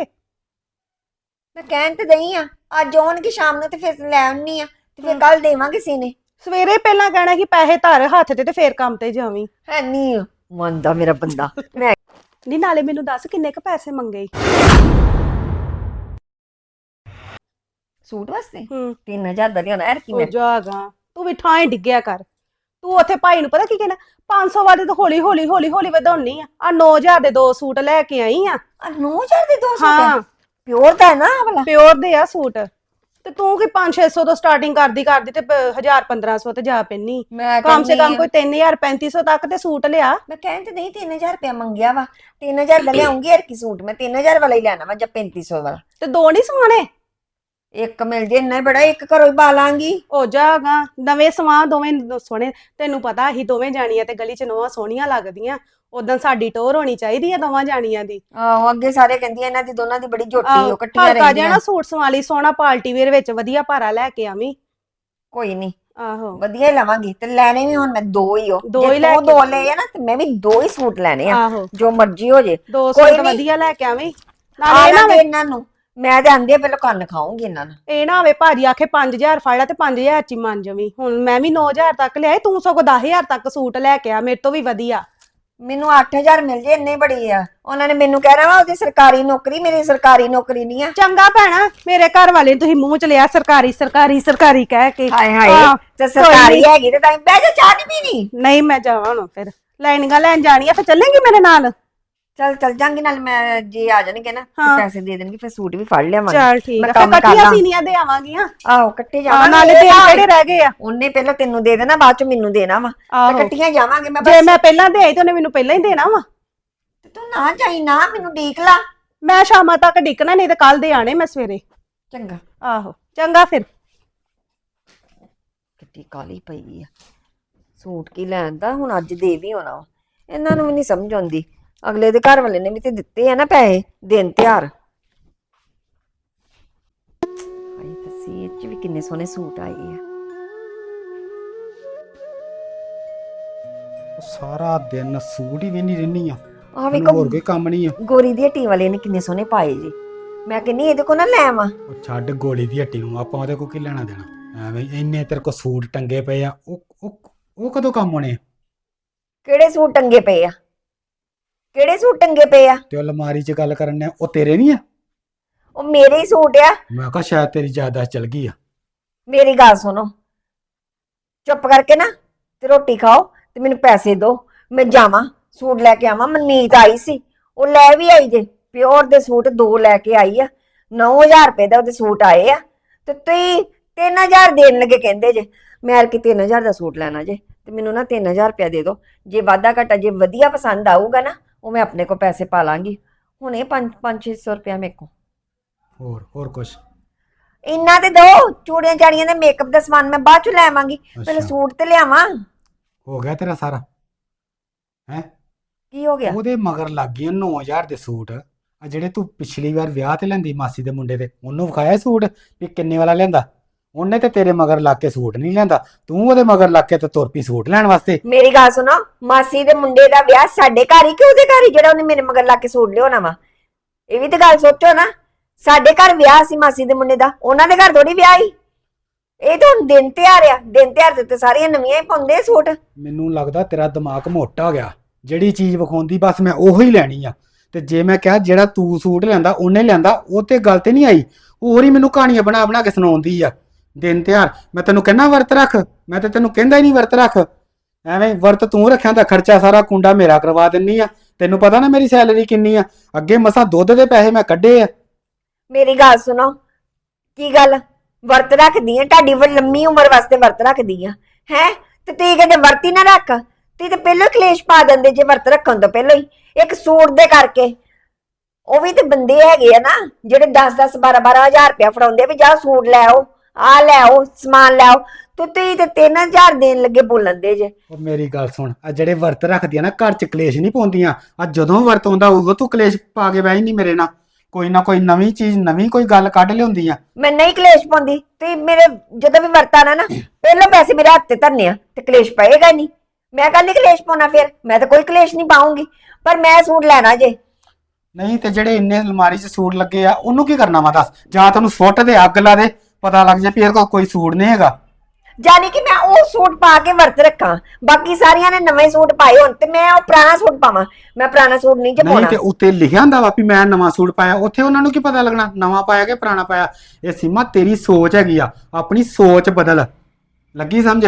ਮੈਂ ਕਹਿਣ ਤੇ ਦਈ ਆ ਅੱਜ ਆਉਣਗੇ ਸ਼ਾਮ ਨੂੰ ਤੇ ਫਿਰ ਲੈ ਆਉਣੀ ਆ ਤੇ ਫਿਰ ਕੱਲ ਦੇਵਾਂਗੇ ਸੀਨੇ ਸਵੇਰੇ ਪਹਿਲਾਂ ਕਹਿਣਾ ਕਿ ਪੈਸੇ ਧਰ ਹੱਥ ਤੇ ਤੇ ਫੇਰ ਕੰਮ ਤੇ ਜਾਵੀਂ ਹੈ ਨਹੀਂ ਮੰਨਦਾ ਮੇਰਾ ਬੰਦਾ ਮੈਂ ਨਹੀਂ ਨਾਲੇ ਮੈਨੂੰ ਦੱਸ ਕਿੰਨੇ ਕ ਪੈਸੇ ਮੰਗੇ ਈ? ਸੂਟ ਵਾਸਤੇ? ਹੂੰ। 3000 ਦਾ ਲਿਆਉਣਾ ਯਾਰ ਕੀ ਮੈਂ ਜਾਗਾ ਤੂੰ ਵੀ ਠਾਂ ਹੀ ਡਿੱਗਿਆ ਕਰ। ਤੂੰ ਉੱਥੇ ਭਾਈ ਨੂੰ ਪਤਾ ਕੀ ਕਹਿਣਾ? 500 ਵਾਲੇ ਤਾਂ ਹੌਲੀ ਹੌਲੀ ਹੌਲੀ ਹੌਲੀ ਵਧਾਉਣੀ ਆ। ਆ 9000 ਦੇ ਦੋ ਸੂਟ ਲੈ ਕੇ ਆਈ ਆ। ਆ 9000 ਦੇ ਦੋ ਹਾਂ। ਸੂਟ ਪਿਓਰ ਦਾ ਹੈ ਨਾ ਆਹ ਵਾਲਾ? ਪਿਓਰ ਦੇ ਆ ਸੂਟ। ਤੇ ਤੂੰ ਕੀ 5-600 ਤੋਂ ਸਟਾਰਟਿੰਗ ਕਰਦੀ ਕਰਦੀ ਤੇ 1000-1500 ਤੇ ਜਾ ਪੈਣੀ ਮੈਂ ਕਮ ਸੇ ਕਮ ਕਹਿੰਦੀ ਕੋਈ 3000-3500 ਤੱਕ ਤੇ ਸੂਟ ਲਿਆ। ਮੈਂ ਕਹਿੰਦੇ ਨਹੀਂ 3000 ਰੁਪਇਆ ਮੰਗਿਆ ਵਾ। 3000 ਦਾ ਲਿਆਉਂਗੀ ਯਾਰ ਕੀ ਸੂਟ। ਮੈਂ 3000 ਵਾਲਾ ਹੀ ਲੈਣਾ ਵਾ ਜਾਂ 3500 ਵਾਲਾ। ਤੇ ਦੋ ਨਹੀਂ ਸਵਾਣੇ ਇੱਕ ਮਿਲ ਜੇ ਇੰਨਾ ਹੀ ਬੜਾ ਇੱਕ ਘਰੋਂ ਹੀ ਪਾ ਲਾਂਗੀ। ਉਹ ਜਾਗਾ ਨਵੇਂ ਸਵਾਂ ਦੋਵੇਂ ਸੋਹਣੇ ਤੈਨੂੰ ਪਤਾ ਹੀ ਦੋਵੇਂ ਜਾਣੀਆਂ ਤੇ ਗਲੀ ਚ ਨਵਾਂ ਸੋਹਣੀਆਂ ਲੱਗਦੀਆਂ। ਉਦੋਂ ਸਾਡੀ ਟੋਰ ਹੋਣੀ ਚਾਹੀਦੀ ਆ ਦੋਵਾਂ ਜਾਣੀਆਂ ਦੀ। ਆਹੋ ਅੱਗੇ ਸਾਰੇ ਕਹਿੰਦੀਆਂ ਇਹਨਾਂ ਦੀ ਦੋਨਾਂ ਦੀ ਬੜੀ ਜੋਟੀ ਉਹ ਇਕੱਠੀਆਂ ਹਲਕਾ ਜਿਹਾ ਰਹਿੰਦੀਆਂ ਨਾ ਸੂਟ ਸਵਾਲੀ ਸੋਹਣਾ ਪਾਰਟੀ ਵੇਅਰ ਵਿੱਚ ਵਧੀਆ ਭਾਰਾ ਲੈ ਕੇ ਆਵੀਂ। ਕੋਈ ਨਹੀਂ ਆਹੋ। ਵਧੀਆ ਹੀ ਲਵਾਂਗੀ ਤੇ ਲੈਣੇ ਵੀ ਹੁਣ ਮੈਂ ਦੋ ਹੀ ਹੋ ਦੋ ਹੀ ਲੈ ਤੂੰ ਕੇ ਦੋ ਲਏ ਆ ਨਾ ਤੇ ਮੈਂ ਵੀ ਦੋ ਹੀ ਸੂਟ ਲੈਣੇ ਆ ਆਹੋ। ਜੋ ਮਰਜ਼ੀ ਹੋ ਜੇ। ਦੋ ਕੋਈ ਸੂਟ ਨੀ। ਵਧੀਆ ਲੈ ਕੇ ਆਵੀਂ। ਨਾਲੇ ਨਾ ਇਹਨਾਂ ਨੂੰ। ਮੈਂ ਤੇ ਆਂਦੇ ਪਹਿਲਾਂ ਕੰਨ ਖਾਉਂਗੀ ਇਹਨਾਂ ਨੂੰ। ਇਹ ਨਾ ਹੋਵੇ ਭਾਜੀ ਆਖੇ 5000 ਫੜ ਲੈ ਤੇ 5000 ਚ ਹੀ ਮੰਨ ਜਾਵੀਂ। ਹੁਣ ਮੈਂ ਵੀ 9000 ਤੱਕ ਲਿਆਏ ਤੂੰ ਸਗੋਂ 10000 ਤੱਕ ਸੂਟ ਲੈ ਕੇ ਆ ਮੇਰੇ ਤੋਂ ਵੀ ਵਧੀਆ। ਮੈਨੂੰ 8000 ਮਿਲ ਜੇ ਇੰਨੇ ਬੜੀ ਆ। ਉਹਨਾਂ ਨੇ ਮੈਨੂੰ ਕਹਿਣਾ ਵਾ ਉਹਦੀ ਸਰਕਾਰੀ ਨੌਕਰੀ ਮੇਰੀ ਸਰਕਾਰੀ ਨੌਕਰੀ ਨਹੀਂ ਆ। ਚੰਗਾ ਭੈਣਾ ਮੇਰੇ ਘਰ ਵਾਲੇ ਨੂੰ ਤੁਸੀਂ ਮੂੰਹ ਚ ਲਿਆ ਸਰਕਾਰੀ ਸਰਕਾਰੀ ਸਰਕਾਰੀ ਕਹਿ ਕੇ। ਹਾਏ ਹਾਏ ਤੇ ਸਰਕਾਰੀ। ਹੈਗੀ ਤੇ ਤਾਂ ਬਹਿ ਜਾ ਚਾਹ ਨਹੀਂ ਪੀਣੀ? ਨਹੀਂ ਮੈਂ ਜਾਵਾਂ ਹੁਣ ਫਿਰ। ਲਾਈਨਿੰਗਾਂ ਲੈਣ ਜਾਣੀ ਆ ਫਿਰ ਚੱਲੇਂਗੀ ਮੇਰੇ ਨਾਲ? ਚੱਲ ਚੱਲ ਜਾਂਗੀ ਨਾਲ ਮੈਂ ਜੇ ਆ ਜਾਣਗੇ ਨਾ ਤੇ ਹਾਂ। ਪੈਸੇ ਦੇ ਦੇਣਗੇ ਫਿਰ ਸੂਟ ਵੀ ਫੜ ਲਿਆਵਾਂਗੇ। ਚੱਲ ਠੀਕ ਮੈਂ ਆ। ਫਿਰ ਕੰਮ ਇਕੱਠੀਆਂ ਕਰਦਾ। ਸੀਨੀਆਂ ਦੇ ਆਵਾਂਗੀਆਂ। ਆਹੋ ਇਕੱਠੇ ਆ ਜਾਵਾਂਗੇ। ਨਾਲੇ ਦਿਨ ਕਿਹੜੇ ਰਹਿ ਗਏ ਆ? ਉਹਨੇ ਪਹਿਲਾਂ ਤੈਨੂੰ ਦੇ ਦੇਣਾ ਬਾਅਦ ਚ ਮੈਨੂੰ ਦੇਣਾ ਵਾ। ਤੇ ਆਹੋ। ਇਕੱਠੀਆਂ ਜਾਵਾਂਗੇ ਮੈਂ ਜੇ ਬਸ ਮੈਂ ਪਹਿਲਾਂ ਦੇ ਆਈ ਤੇ ਉਹਨੇ ਮੈਨੂੰ ਪਹਿਲਾਂ ਹੀ ਦੇਣਾ ਵਾ। ਤੂੰ ਨਾ ਜਾਈ ਨਾ ਮੈਨੂੰ ਡੀਕ ਲਾ। ਮੈਂ ਸ਼ਾਮਾਂ ਤੱਕ ਡਿੱਕਣਾ ਨਹੀਂ ਤੇ ਕੱਲ ਦੇ ਆਣੇ ਮੈਂ ਸਵੇਰੇ। ਚੰਗਾ। ਆਹੋ ਚੰਗਾ ਫਿਰ। ਕਿੱਡੀ ਕਾਲੀ ਪਈ ਆ। ਸੂਟ ਕੀ ਲੈਣ ਦਾ? ਹੁਣ ਅੱਜ ਦੇ ਵੀ ਹੋਣਾ ਵਾ। ਇਹਨਾਂ ਨੂੰ ਵੀ ਨਹੀਂ ਸਮਝ ਆਉਂਦੀ। ਅਗਲੇ ਦੇ ਘਰ ਵਾਲੇ ਨੇ ਵੀ ਤੇ ਦਿੱਤੇ ਆ ਨਾ ਪੈਸੇ ਦਿਨ ਤਿਉਹਾਰ ਹਾਏ ਤਸੀ ਇਹ ਚ ਵੀ ਕਿੰਨੇ ਸੋਹਣੇ ਸੂਟ ਆਏ ਆ। ਸਾਰਾ ਦਿਨ ਸੂਟ ਹੀ ਵੇਂਦੀ ਰਹਿਨੀ ਆ ਆ ਵੇਖੋ ਹੋਰ ਕੋਈ ਕੰਮ ਨਹੀਂ ਆ। ਗੋਰੀ ਦੀ ਹੱਟੀ ਵਾਲੇ ਨੇ ਕਿੰਨੇ ਸੋਹਣੇ ਪਾਏ ਜੀ। ਮੈਂ ਕਹਿੰਨੀ ਇਹਦੇ ਕੋ ਨਾ ਲੈ ਆਵਾਂ। ਉਹ ਛੱਡ ਗੋਲੀ ਦੀ ਹੱਟੀ ਨੂੰ ਆਪਾਂ ਉਹਦੇ ਕੋਲ ਕੀ ਲੈਣਾ ਦੇਣਾ? ਐਵੇਂ ਇੰਨੇ ਤੇਰੇ ਕੋਲ ਸੂਟ ਟੰਗੇ ਪਏ ਆ ਉਹ ਉਹ ਉਹ ਕਦੋਂ ਕੰਮ ਆਉਣੇ ਆ? ਕਿਹੜੇ ਸੂਟ ਟੰਗੇ ਪਏ ਆ? ਕਿਹੜੇ ਸੂਟ ਟੰਗੇ ਪਏ ਆ? ਤੇ ਉਹ ਅਲਮਾਰੀ 'ਚ ਗੱਲ ਕਰਨ ਨੇ ਉਹ ਤੇਰੇ ਨਹੀਂ ਆ? ਉਹ ਮੇਰੇ ਹੀ ਸੂਟ ਆ। ਮੈਂ ਕਿਹਾ ਸ਼ਾਇਦ ਤੇਰੀ ਜਾਇਦਾਦ ਚਲ ਗਈ ਆ। ਮੇਰੀ ਗੱਲ ਸੁਣੋ। ਚੁੱਪ ਕਰਕੇ ਨਾ ਤੇ ਰੋਟੀ ਖਾਓ ਤੇ ਮੈਨੂੰ ਪੈਸੇ ਦਿਓ ਮੈਂ ਜਾਵਾਂ ਸੂਟ ਲੈ ਕੇ ਆਵਾਂ। ਮਨਮੀਤ ਆਈ ਸੀ। ਉਹ ਲੈ ਵੀ ਆਈ ਜੇ। ਪਿਓਰ ਦੇ ਸੂਟ ਦੋ ਲੈ ਕੇ ਆਈ ਆ। 9000 ਰੁਪਏ ਦਾ ਉਹਦੇ ਸੂਟ ਆਏ ਆ। ਤੇ ਤੁਸੀਂ 3000 ਦੇਣ ਲੱਗੇ ਕਹਿੰਦੇ ਜੇ। ਮੈਂ ਕਿ 3000 ਦਾ ਸੂਟ ਲੈਣਾ ਜੇ। ਤੇ ਮੈਨੂੰ ਨਾ 3000 ਰੁਪਏ ਦੇ ਦਿਓ ਜੇ ਵਾਧਾ ਘਟਾ ਜੇ ਵਧੀਆ ਪਸੰਦ ਆਊਗਾ ਨਾ ਉਹ ਮੈਂ ਆਪਣੇ ਕੋ ਪੈਸੇ ਪਾ ਲਾਂਗੀ। ਹੁਣ ਇਹ 5 500 ਰੁਪਏ ਮੇਰੇ ਕੋ ਹੋਰ ਹੋਰ ਕੁਛ? ਇੰਨਾ ਤੇ ਦੋ ਚੂੜੀਆਂ ਚਾੜੀਆਂ ਦਾ ਮੇਕਅਪ ਦਾ ਸਮਾਨ ਮੈਂ ਬਾਅਦ ਚ ਲੈ ਆਵਾਂਗੀ। ਪਹਿਲੇ ਅੱਛਾ। ਸੂਟ ਤੇ ਲਿਆਵਾਂ। ਹੋ ਗਿਆ ਤੇਰਾ ਸਾਰਾ? ਹੈ? ਕੀ ਹੋ ਗਿਆ? ਉਹਦੇ ਮਗਰ ਲੱਗ ਗਈ 9000 ਦੇ ਸੂਟ। ਆ ਜਿਹੜੇ ਤੂੰ ਪਿਛਲੀ ਵਾਰ ਵਿਆਹ ਤੇ ਲੈਂਦੀ ਮਾਸੀ ਦੇ ਮੁੰਡੇ ਦੇ ਉਹਨੂੰ ਵਿਖਾਇਆ ਸੂਟ ਵੀ ਕਿੰਨੇ ਵਾਲਾ ਲੈਂਦਾ ਉਹਨੇ ਤੇ ਤੇਰੇ ਮਗਰ ਲੱਗ ਕੇ ਸੂਟ ਨਹੀਂ ਲੈਂਦਾ ਤੂੰ ਉਹਦੇ ਮਗਰ ਲੱਗ ਕੇ ਤੇ ਤੁਰ ਪਈ ਸੂਟ ਲੈਣ ਵਾਸਤੇ। ਮੇਰੀ ਗੱਲ ਸੁਣੋ ਮਾਸੀ ਦੇ ਮੁੰਡੇ ਦਾ ਵਿਆਹ ਸਾਡੇ ਘਰ ਹੀ ਕਿ ਉਹਦੇ ਘਰ ਹੀ ਜਿਹੜਾ ਉਹਨੇ ਮੇਰੇ ਮਗਰ ਲਾ ਕੇ ਸੂਟ ਲਿਆਉਣਾ ਵਾ? ਇਹ ਵੀ ਤਾਂ ਗੱਲ ਸੋਚੋ ਨਾ ਸਾਡੇ ਘਰ ਵਿਆਹ ਸੀ ਮਾਸੀ ਦੇ ਮੁੰਡੇ ਦਾ ਉਹਨਾਂ ਦੇ ਘਰ ਥੋੜੀ ਵਿਆਹ ਹੀ ਇਹ ਤਾਂ ਹੁਣ ਦਿਨ ਤਿਉਹਾਰ ਆ ਦਿਨ ਤਿਉਹਾਰ ਤੇ ਤਾਂ ਸਾਰੀਆਂ ਨਵੀਆਂ ਹੀ ਪਾਉਂਦੇ ਆ ਸੂਟ। ਮੈਨੂੰ ਲੱਗਦਾ ਤੇਰਾ ਦਿਮਾਗ ਮੋਟਾ ਹੋ ਗਿਆ ਜਿਹੜੀ ਚੀਜ਼ ਵਿਖਾਉਂਦੀ ਬਸ ਮੈਂ ਉਹੀ ਹੀ ਲੈਣੀ ਆ। ਤੇ ਜੇ ਮੈਂ ਕਿਹਾ ਜਿਹੜਾ ਤੂੰ ਸੂਟ ਲੈਂਦਾ ਉਹਨੇ ਲੈਂਦਾ ਉਹ ਤੇ ਗੱਲ ਤੇ ਨਹੀਂ ਆਈ। ਹੋਰ ਹੀ ਮੈਨੂੰ ਕਹਾਣੀਆਂ ਬਣਾ ਬਣਾ ਕੇ ਸੁਣਾਉਂਦੀ ਆ। ਦਿਨ ਤਿਉਹਾਰ। ਮੈਂ ਤੈਨੂੰ ਕਹਿੰਦਾ ਵਰਤ ਰੱਖ। ਮੈਂ ਤੇ ਤੈਨੂੰ ਕਹਿੰਦਾ ਹੀ ਨਹੀਂ ਵਰਤ ਰੱਖ। ਐਵੇਂ ਵਰਤ ਤੂੰ ਰੱਖਿਆ ਤਾਂ ਖਰਚਾ ਸਾਰਾ ਕੁੰਡਾ ਮੇਰਾ ਕਰਵਾ ਦਿੰਨੀ ਆ। ਤੈਨੂੰ ਪਤਾ ਨਾ ਮੇਰੀ ਸੈਲਰੀ ਕਿੰਨੀ ਆ। ਅੱਗੇ ਮਸਾਂ ਦੁੱਧ ਦੇ ਪੈਸੇ ਮੈਂ ਕੱਢੇ ਆ। ਮੇਰੀ ਗੱਲ ਸੁਣੋ। ਕੀ ਗੱਲ? ਵਰਤ ਰੱਖਦੀ ਆ। ਤੁਹਾਡੀ ਵੱਡੀ ਲੰਮੀ ਉਮਰ ਵਾਸਤੇ ਵਰਤ ਰੱਖਦੀ ਆ। ਹੈ? ਤੇ ਤੁਸੀਂ ਕਹਿੰਦੇ ਵਰਤ ਨਾ ਰੱਖ। ਤੁਸੀਂ ਤੇ ਪਹਿਲਾਂ ਕਲੇਸ਼ ਪਾ ਦਿੰਦੇ ਜੇ ਵਰਤ ਰੱਖਣ ਤੋਂ ਪਹਿਲਾਂ ਹੀ। ਇੱਕ ਸੂਟ ਦੇ ਕਰਕੇ। ਉਹ ਵੀ ਤੇ ਬੰਦੇ ਹੈਗੇ ਆ ਨਾ। ਜਿਹੜੇ 10 10 12 12000 ਰੁਪਇਆ ਫੜਾਉਂਦੇ ਆ ਵੀ ਜਾ ਸੂਟ ਲੈ ਆਓ। ਆ ਲੈ ਆਓ ਸਮਾਨ ਲੈ ਆਓ। ਤੇ ਤੁਸੀਂ ਤੇ 3000 ਦੇਣ ਲੱਗੇ ਬੋਲਣ ਦੇ ਜੇ। ਉਹ ਮੇਰੀ ਗੱਲ ਸੁਣ ਆ ਜਿਹੜੇ ਵਰਤ ਰੱਖਦੀਆਂ ਨਾ ਘਰ 'ਚ ਕਲੇਸ਼ ਨਹੀਂ ਪਾਉਂਦੀਆਂ। ਆ ਜਦੋਂ ਵਰਤ ਆਉਂਦਾ ਉਦੋਂ ਤੂੰ ਕਲੇਸ਼ ਪਾ ਕੇ ਬਹਿ ਨਹੀਂ ਮੇਰੇ ਨਾਲ। ਕੋਈ ਨਾ ਕੋਈ ਨਵੀਂ ਚੀਜ਼ ਨਵੀਂ ਕੋਈ ਗੱਲ ਕੱਢ ਲਿਆਉਂਦੀ ਆ ਮੈਂ ਨਹੀਂ ਕਲੇਸ਼ ਪਾਉਂਦੀ। ਤੇ ਮੇਰੇ ਜਦੋਂ ਵੀ ਵਰਤਾਣਾ ਨਾ ਪਹਿਲਾਂ ਪੈਸੇ ਮੇਰੇ ਹੱਥ ਤੇ ਧਰਨੇ ਆ ਤੇ ਕਲੇਸ਼ ਪਏਗਾ ਨਹੀਂ। ਮੈਂ ਕੱਲ ਨਹੀਂ ਕਲੇਸ਼ ਪਾਉਣਾ ਫਿਰ? ਮੈਂ ਤਾਂ ਕੋਈ ਕਲੇਸ਼ ਨਹੀਂ ਪਾਉਂਗੀ। ਪਰ ਮੈਂ ਸੂਟ ਲੈਣਾ ਜੇ। ਨਹੀਂ ਤੇ ਜਿਹੜੇ ਇੰਨੇ ਅਲਮਾਰੀ 'ਚ ਸੂਟ ਲੱਗੇ ਆ ਉਹਨੂੰ ਕੀ ਕਰਨਾ ਵਾ ਦੱਸ? ਜਾਂ ਤੈਨੂੰ ਸੁੱਟ ਦੇ ਅੱਗ ਲਾ ਦੇ। ਪਤਾ ਲੱਗ ਜਾ ਵੀ ਇਹਦੇ ਕੋਲ ਕੋਈ ਸੂਟ ਨਹੀਂ ਹੈਗਾ। ਜਾਨੀ ਕਿ ਮੈਂ ਉਹ ਸੂਟ ਪਾ ਕੇ ਵਰਤ ਰੱਖਾਂ। ਬਾਕੀ ਸਾਰੀਆਂ ਨੇ ਨਵੇਂ ਸੂਟ ਪਾਏ ਹੋਣ ਤੇ ਮੈਂ ਉਹ ਪੁਰਾਣਾ ਸੂਟ ਪਾਵਾਂ। ਮੈਂ ਪੁਰਾਣਾ ਸੂਟ ਨਹੀਂ ਜੇ ਨਹੀਂ ਪਾਉਣਾ ਤੇ ਉੱਤੇ ਲਿਖਿਆ ਹੁੰਦਾ ਵਾ ਵੀ ਮੈਂ ਨਵਾਂ ਸੂਟ ਪਾਇਆ। ਉੱਥੇ ਉਹਨਾਂ ਨੂੰ ਕੀ ਪਤਾ ਲੱਗਣਾ? ਨਵਾਂ ਪਾਇਆ ਕਿ ਪੁਰਾਣਾ ਪਾਇਆ? ਇਹ ਸੀਮਾ ਤੇਰੀ ਸੋਚ ਹੈਗੀ ਆ। ਆਪਣੀ ਸੋਚ ਬਦਲ। ਲੱਗੀ ਸਮਝ?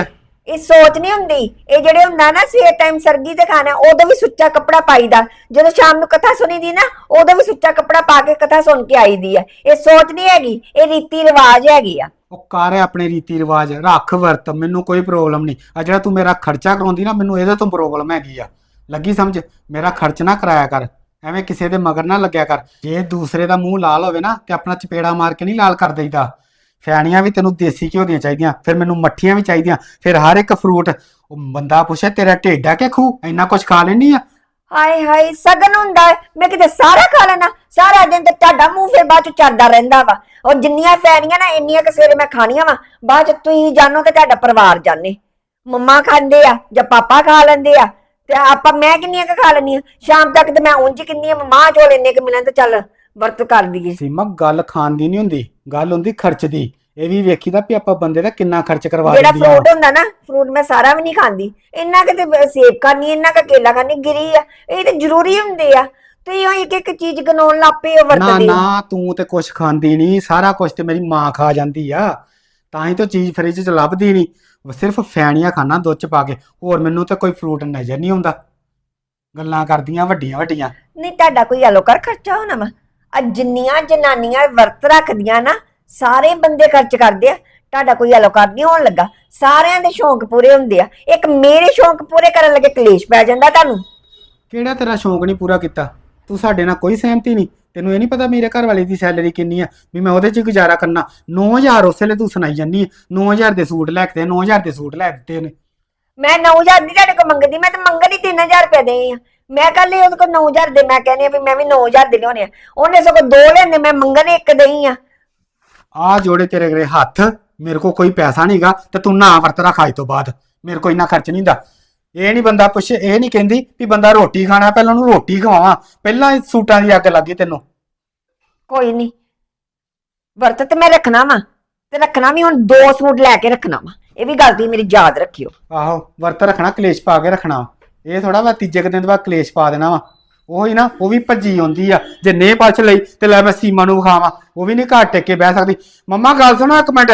ਇਹ ਸੋਚ ਨਹੀਂ ਹੁੰਦੀ। ਇਹ ਜਿਹੜੇ ਹੁੰਦਾ ਨਾ ਸਵੇਰ ਟਾਈਮ ਸਰਗੀ ਤੇ ਖਾਣਾ, ਉਦੋਂ ਵੀ ਸੁੱਚਾ ਕੱਪੜਾ ਪਾਈਦਾ। ਜਦੋਂ ਸ਼ਾਮ ਨੂੰ ਕਥਾ ਸੁਣੀਦੀ ਨਾ, ਉਦੋਂ ਵੀ ਸੁੱਚਾ ਕੱਪੜਾ ਪਾ ਕੇ ਕਥਾ ਸੁਣ ਕੇ ਆਈਦੀ ਆ। ਇਹ ਸੋਚ ਨਹੀਂ ਹੈਗੀ, ਇਹ ਰੀਤੀ ਰਿਵਾਜ ਹੈਗੀ ਆ। ਉਹ ਕਰ ਆਪਣੇ ਰੀਤੀ ਰਿਵਾਜ, ਰੱਖ ਵਰਤ, ਮੈਨੂੰ ਕੋਈ ਪ੍ਰੋਬਲਮ ਨਹੀਂ। ਆ ਜਿਹੜਾ ਤੂੰ ਮੇਰਾ ਖਰਚਾ ਕਰਾਉਂਦੀ ਨਾ, ਮੈਨੂੰ ਇਹਦੇ ਤੋਂ ਪ੍ਰੋਬਲਮ ਹੈਗੀ ਆ। ਲੱਗੀ ਸਮਝ? ਮੇਰਾ ਖਰਚ ਨਾ ਕਰਾਇਆ ਕਰ। ਐਵੇਂ ਕਿਸੇ ਦੇ ਮਗਰ ਨਾ ਲੱਗਿਆ ਕਰ। ਜੇ ਦੂਸਰੇ ਦਾ ਮੂੰਹ ਲਾਲ ਹੋਵੇ ਨਾ, ਤੇ ਆਪਣਾ ਚਪੇੜਾ ਮਾਰ ਕੇ ਨਹੀਂ ਲਾਲ ਕਰ ਦੇਈਦਾ। ਫੈਣੀਆਂ ਵੀ ਤੈਨੂੰ ਦੇਸੀ ਘਿਓ ਦੀਆਂ ਚਾਹੀਦੀਆਂ, ਫਿਰ ਮੈਨੂੰ ਮੱਠੀਆਂ ਵੀ ਚਾਹੀਦੀਆਂ, ਫਿਰ ਹਰ ਇੱਕ ਫਰੂਟ ਉਹ ਬੰਦਾ ਪੁੱਛੇ ਤੇਰਾ ਢਿੱਡ ਆ ਕਿ ਖੂ ਇੰਨਾ ਕੁਝ ਖਾ ਲੈਣੀ ਆ? ਹਾਏ ਹਾਏ, ਸਗਨ ਹੁੰਦਾ ਹੈ। ਮੈਂ ਕਿਤੇ ਸਾਰਾ ਖਾ ਲੈਣਾ ਸਾਰਾ ਦਿਨ ਤੇ ਤੁਹਾਡਾ ਮੂੰਹ ਫਿਰ ਬਾਅਦ ਚ ਚਰਦਾ ਰਹਿੰਦਾ ਵਾ। ਉਹ ਜਿੰਨੀਆਂ ਫੈਣੀਆਂ ਨਾ, ਇੰਨੀਆਂ ਕਿ ਸਵੇਰੇ ਮੈਂ ਖਾਣੀਆਂ ਵਾ, ਬਾਅਦ ਚ ਤੁਸੀਂ ਜਾਣੋ ਤੇ ਤੁਹਾਡਾ ਪਰਿਵਾਰ ਜਾਣੇ। ਮੰਮਾ ਖਾਂਦੇ ਆ, ਜਾਂ ਪਾਪਾ ਖਾ ਲੈਂਦੇ ਆ, ਤੇ ਆਪਾਂ ਮੈਂ ਕਿੰਨੀਆਂ ਕੁ ਖਾ ਲੈਣੀ ਆ? ਸ਼ਾਮ ਤੱਕ ਤੇ ਮੈਂ ਉਂਝ ਕਿੰਨੀਆਂ ਮਾਂ ਚੋਲ ਇੰਨੇ ਕਿ ਮਿਲਣ ਤੇ ਚੱਲ ਵਰਤ ਕਰ ਦਈਏ ਸੀਮਾ ਗੱਲ ਖਾਣ ਦੀ ਨਹੀਂ ਹੁੰਦੀ ਗੱਲ ਹੁੰਦੀ ਖਰਚ ਦੀ। ਇਹ ਵੀ ਵੇਖੀਦਾ ਵੀ ਆਪਾਂ ਬੰਦੇ ਦਾ ਕਿੰਨਾ ਖਰਚ ਕਰਵਾ ਜਿਹੜਾ ਫਰੂਟ ਹੁੰਦਾ ਨਾ ਫਰੂਟ ਮੈਂ ਸਾਰਾ ਵੀ ਨਹੀਂ ਖਾਂਦੀ। ਇੰਨਾ ਕਿ ਤੇ ਸੇਬ ਖਾਣੀ ਇੰਨਾ ਕੁ ਕੇਲਾ ਖਾਣੀ ਗਿਰੀ ਆ। ਇਹ ਤੇ ਜ਼ਰੂਰੀ ਹੁੰਦੇ ਆ। ਤੁਸੀਂ ਉਹ ਇੱਕ ਇੱਕ ਚੀਜ਼ ਗਨਾਉਣ ਲੱਪੇ ਹੋ ਨਾ ਵਰਤਦੇ। ਨਾ ਤੂੰ ਤੇ ਕੁਛ ਖਾਂਦੀ ਨਹੀਂ ਸਾਰਾ ਕੁਛ ਤੇ ਮੇਰੀ ਮਾਂ ਖਾ ਜਾਂਦੀ ਆ। ਤਾਂ ਹੀ ਤਾਂ ਚੀਜ਼ ਫ੍ਰਿਜ 'ਚ ਲੱਭਦੀ ਨਹੀਂ। ਸਿਰਫ ਫੈਣੀਆਂ ਖਾਣਾ ਦੁੱਧ 'ਚ ਪਾ ਕੇ ਹੋਰ ਮੈਨੂੰ ਤਾਂ ਕੋਈ ਫਰੂਟ ਨਜ਼ਰ ਨਹੀਂ ਆਉਂਦਾ। ਗੱਲਾਂ ਕਰਦੀਆਂ ਵੱਡੀਆਂ ਵੱਡੀਆਂ ਨਹੀਂ ਤੁਹਾਡਾ ਕੋਈ ਕਰ ਖਰਚਾ ਹੋਣਾ ਵਾ? ਆ ਜਿੰਨੀਆਂ ਜਨਾਨੀਆਂ ਵਰਤ ਰੱਖਦੀਆਂ ਨਾ ਸਾਰੇ ਬੰਦੇ ਖਰਚ ਕਰਦੇ ਆ। ਤੁਹਾਡਾ ਕੋਈ ਆਲੋ ਕਰ ਨਹੀਂ ਹੋਣ ਲੱਗਾ। ਸਾਰਿਆਂ ਦੇ ਸ਼ੌਂਕ ਪੂਰੇ ਹੁੰਦੇ ਆ। ਇੱਕ ਮੇਰੇ ਸ਼ੌਂਕ ਪੂਰੇ ਕਰਨ ਲੱਗੇ ਕਲੇਸ਼ ਪੈ ਜਾਂਦਾ ਤੁਹਾਨੂੰ। ਕਿਹੜਾ ਤੇਰਾ ਸ਼ੌਂਕ ਨਹੀਂ ਪੂਰਾ ਕੀਤਾ? ਤੂੰ ਸਾਡੇ ਨਾਲ ਕੋਈ ਸਹਿਮਤੀ ਨਹੀਂ। ਤੈਨੂੰ ਇਹ ਨਹੀਂ ਪਤਾ ਮੇਰੇ ਘਰ ਵਾਲੇ ਦੀ ਸੈਲਰੀ ਕਿੰਨੀ ਆ ਵੀ ਮੈਂ ਉਹਦੇ 'ਚ ਹੀ ਗੁਜ਼ਾਰਾ ਕਰਨਾ। 9000 ਉਸੇ ਵੇਲੇ ਤੂੰ ਸੁਣਾਈ ਜੰਨੀ 9000 ਦੇ ਸੂਟ ਲੈ ਕੇ ਤੇ 9000 ਦੇ ਸੂਟ ਲੈ ਦਿੱਤੇ ਨੇ ਮੈਂ 9000 ਦੀ ਤੁਹਾਡੇ ਕੋਲ ਮੰਗਦੀ ਮੈਂ ਤਾਂ ਮੰਗਣ ਹੀ 3000 ਰੁਪਏ ਦੇ ਆ। ਮੈਂ ਕੱਲ ਉਹਦੇ ਕੋਲ 9000 ਦੇ ਮੈਂ ਕਹਿੰਦੀ ਆ ਵੀ ਮੈਂ ਵੀ 9000 ਦੇ ਲਿਆਉਣੇ ਆ। ਉਹਨੇ ਸਗੋਂ ਦੋ ਲੈਂਦੇ ਮੈਂ ਮੰਗਣ ਇੱਕ ਦਈ ਆ। ਆ ਜੋੜੇ ਤੇਰੇ ਅਗਲੇ ਹੱਥ ਮੇਰੇ ਕੋਲ ਕੋਈ ਪੈਸਾ ਨਹੀਂਗਾ ਤੇ ਤੂੰ ਨਾ ਵਰਤ ਰੱਖ ਅੱਜ ਤੋਂ ਬਾਅਦ। ਮੇਰੇ ਕੋਲ ਇੰਨਾ ਖਰਚ ਨਹੀਂ ਹੁੰਦਾ। ਇਹ ਨਹੀਂ ਬੰਦਾ ਪੁੱਛੇ ਇਹ ਨਹੀਂ ਕਹਿੰਦੀ ਵੀ ਬੰਦਾ ਰੋਟੀ ਖਾਣਾ ਪਹਿਲਾਂ ਉਹਨੂੰ ਰੋਟੀ ਖਵਾਵਾਂ। ਪਹਿਲਾਂ ਇਹ ਸੂਟਾਂ ਦੀ ਅੱਗ ਲੱਗੀ ਤੈਨੂੰ। ਕੋਈ ਨਹੀਂ ਵਰਤ ਤੇ ਮੈਂ ਰੱਖਣਾ ਵਾ ਤੇ ਰੱਖਣਾ ਵੀ ਹੁਣ ਦੋ ਸੂਟ ਲੈ ਕੇ ਰੱਖਣਾ ਵਾ। ਇਹ ਵੀ ਗੱਲ ਦੀ ਮੇਰੀ ਯਾਦ ਰੱਖਿਓ। ਆਹੋ ਵਰਤ ਰੱਖਣਾ ਕਲੇਸ਼ ਪਾ ਕੇ ਰੱਖਣਾ। ਇਹ ਥੋੜਾ ਮੈਂ ਤੀਜੇ ਕੁ ਦਿਨ ਬਾਅਦ ਕਲੇਸ਼ ਪਾ ਦੇਣਾ ਵਾ। ਉਹ ਹੀ ਨਾ, ਉਹ ਵੀ ਭੱਜੀ ਆਉਂਦੀ ਆ। ਜੇ ਨੇ ਪੁੱਛ ਲਈ ਤੇ ਲੈ ਮੈਂ ਸੀਮਾ ਨੂੰ ਵਿਖਾਵਾਂ। ਉਹ ਵੀ ਨਹੀਂ ਘਰ ਟਿਕ ਕੇ ਬਹਿ ਸਕਦੀ। ਮੰਮਾ, ਗੱਲ ਸੁਣੋ ਇੱਕ ਮਿੰਟ।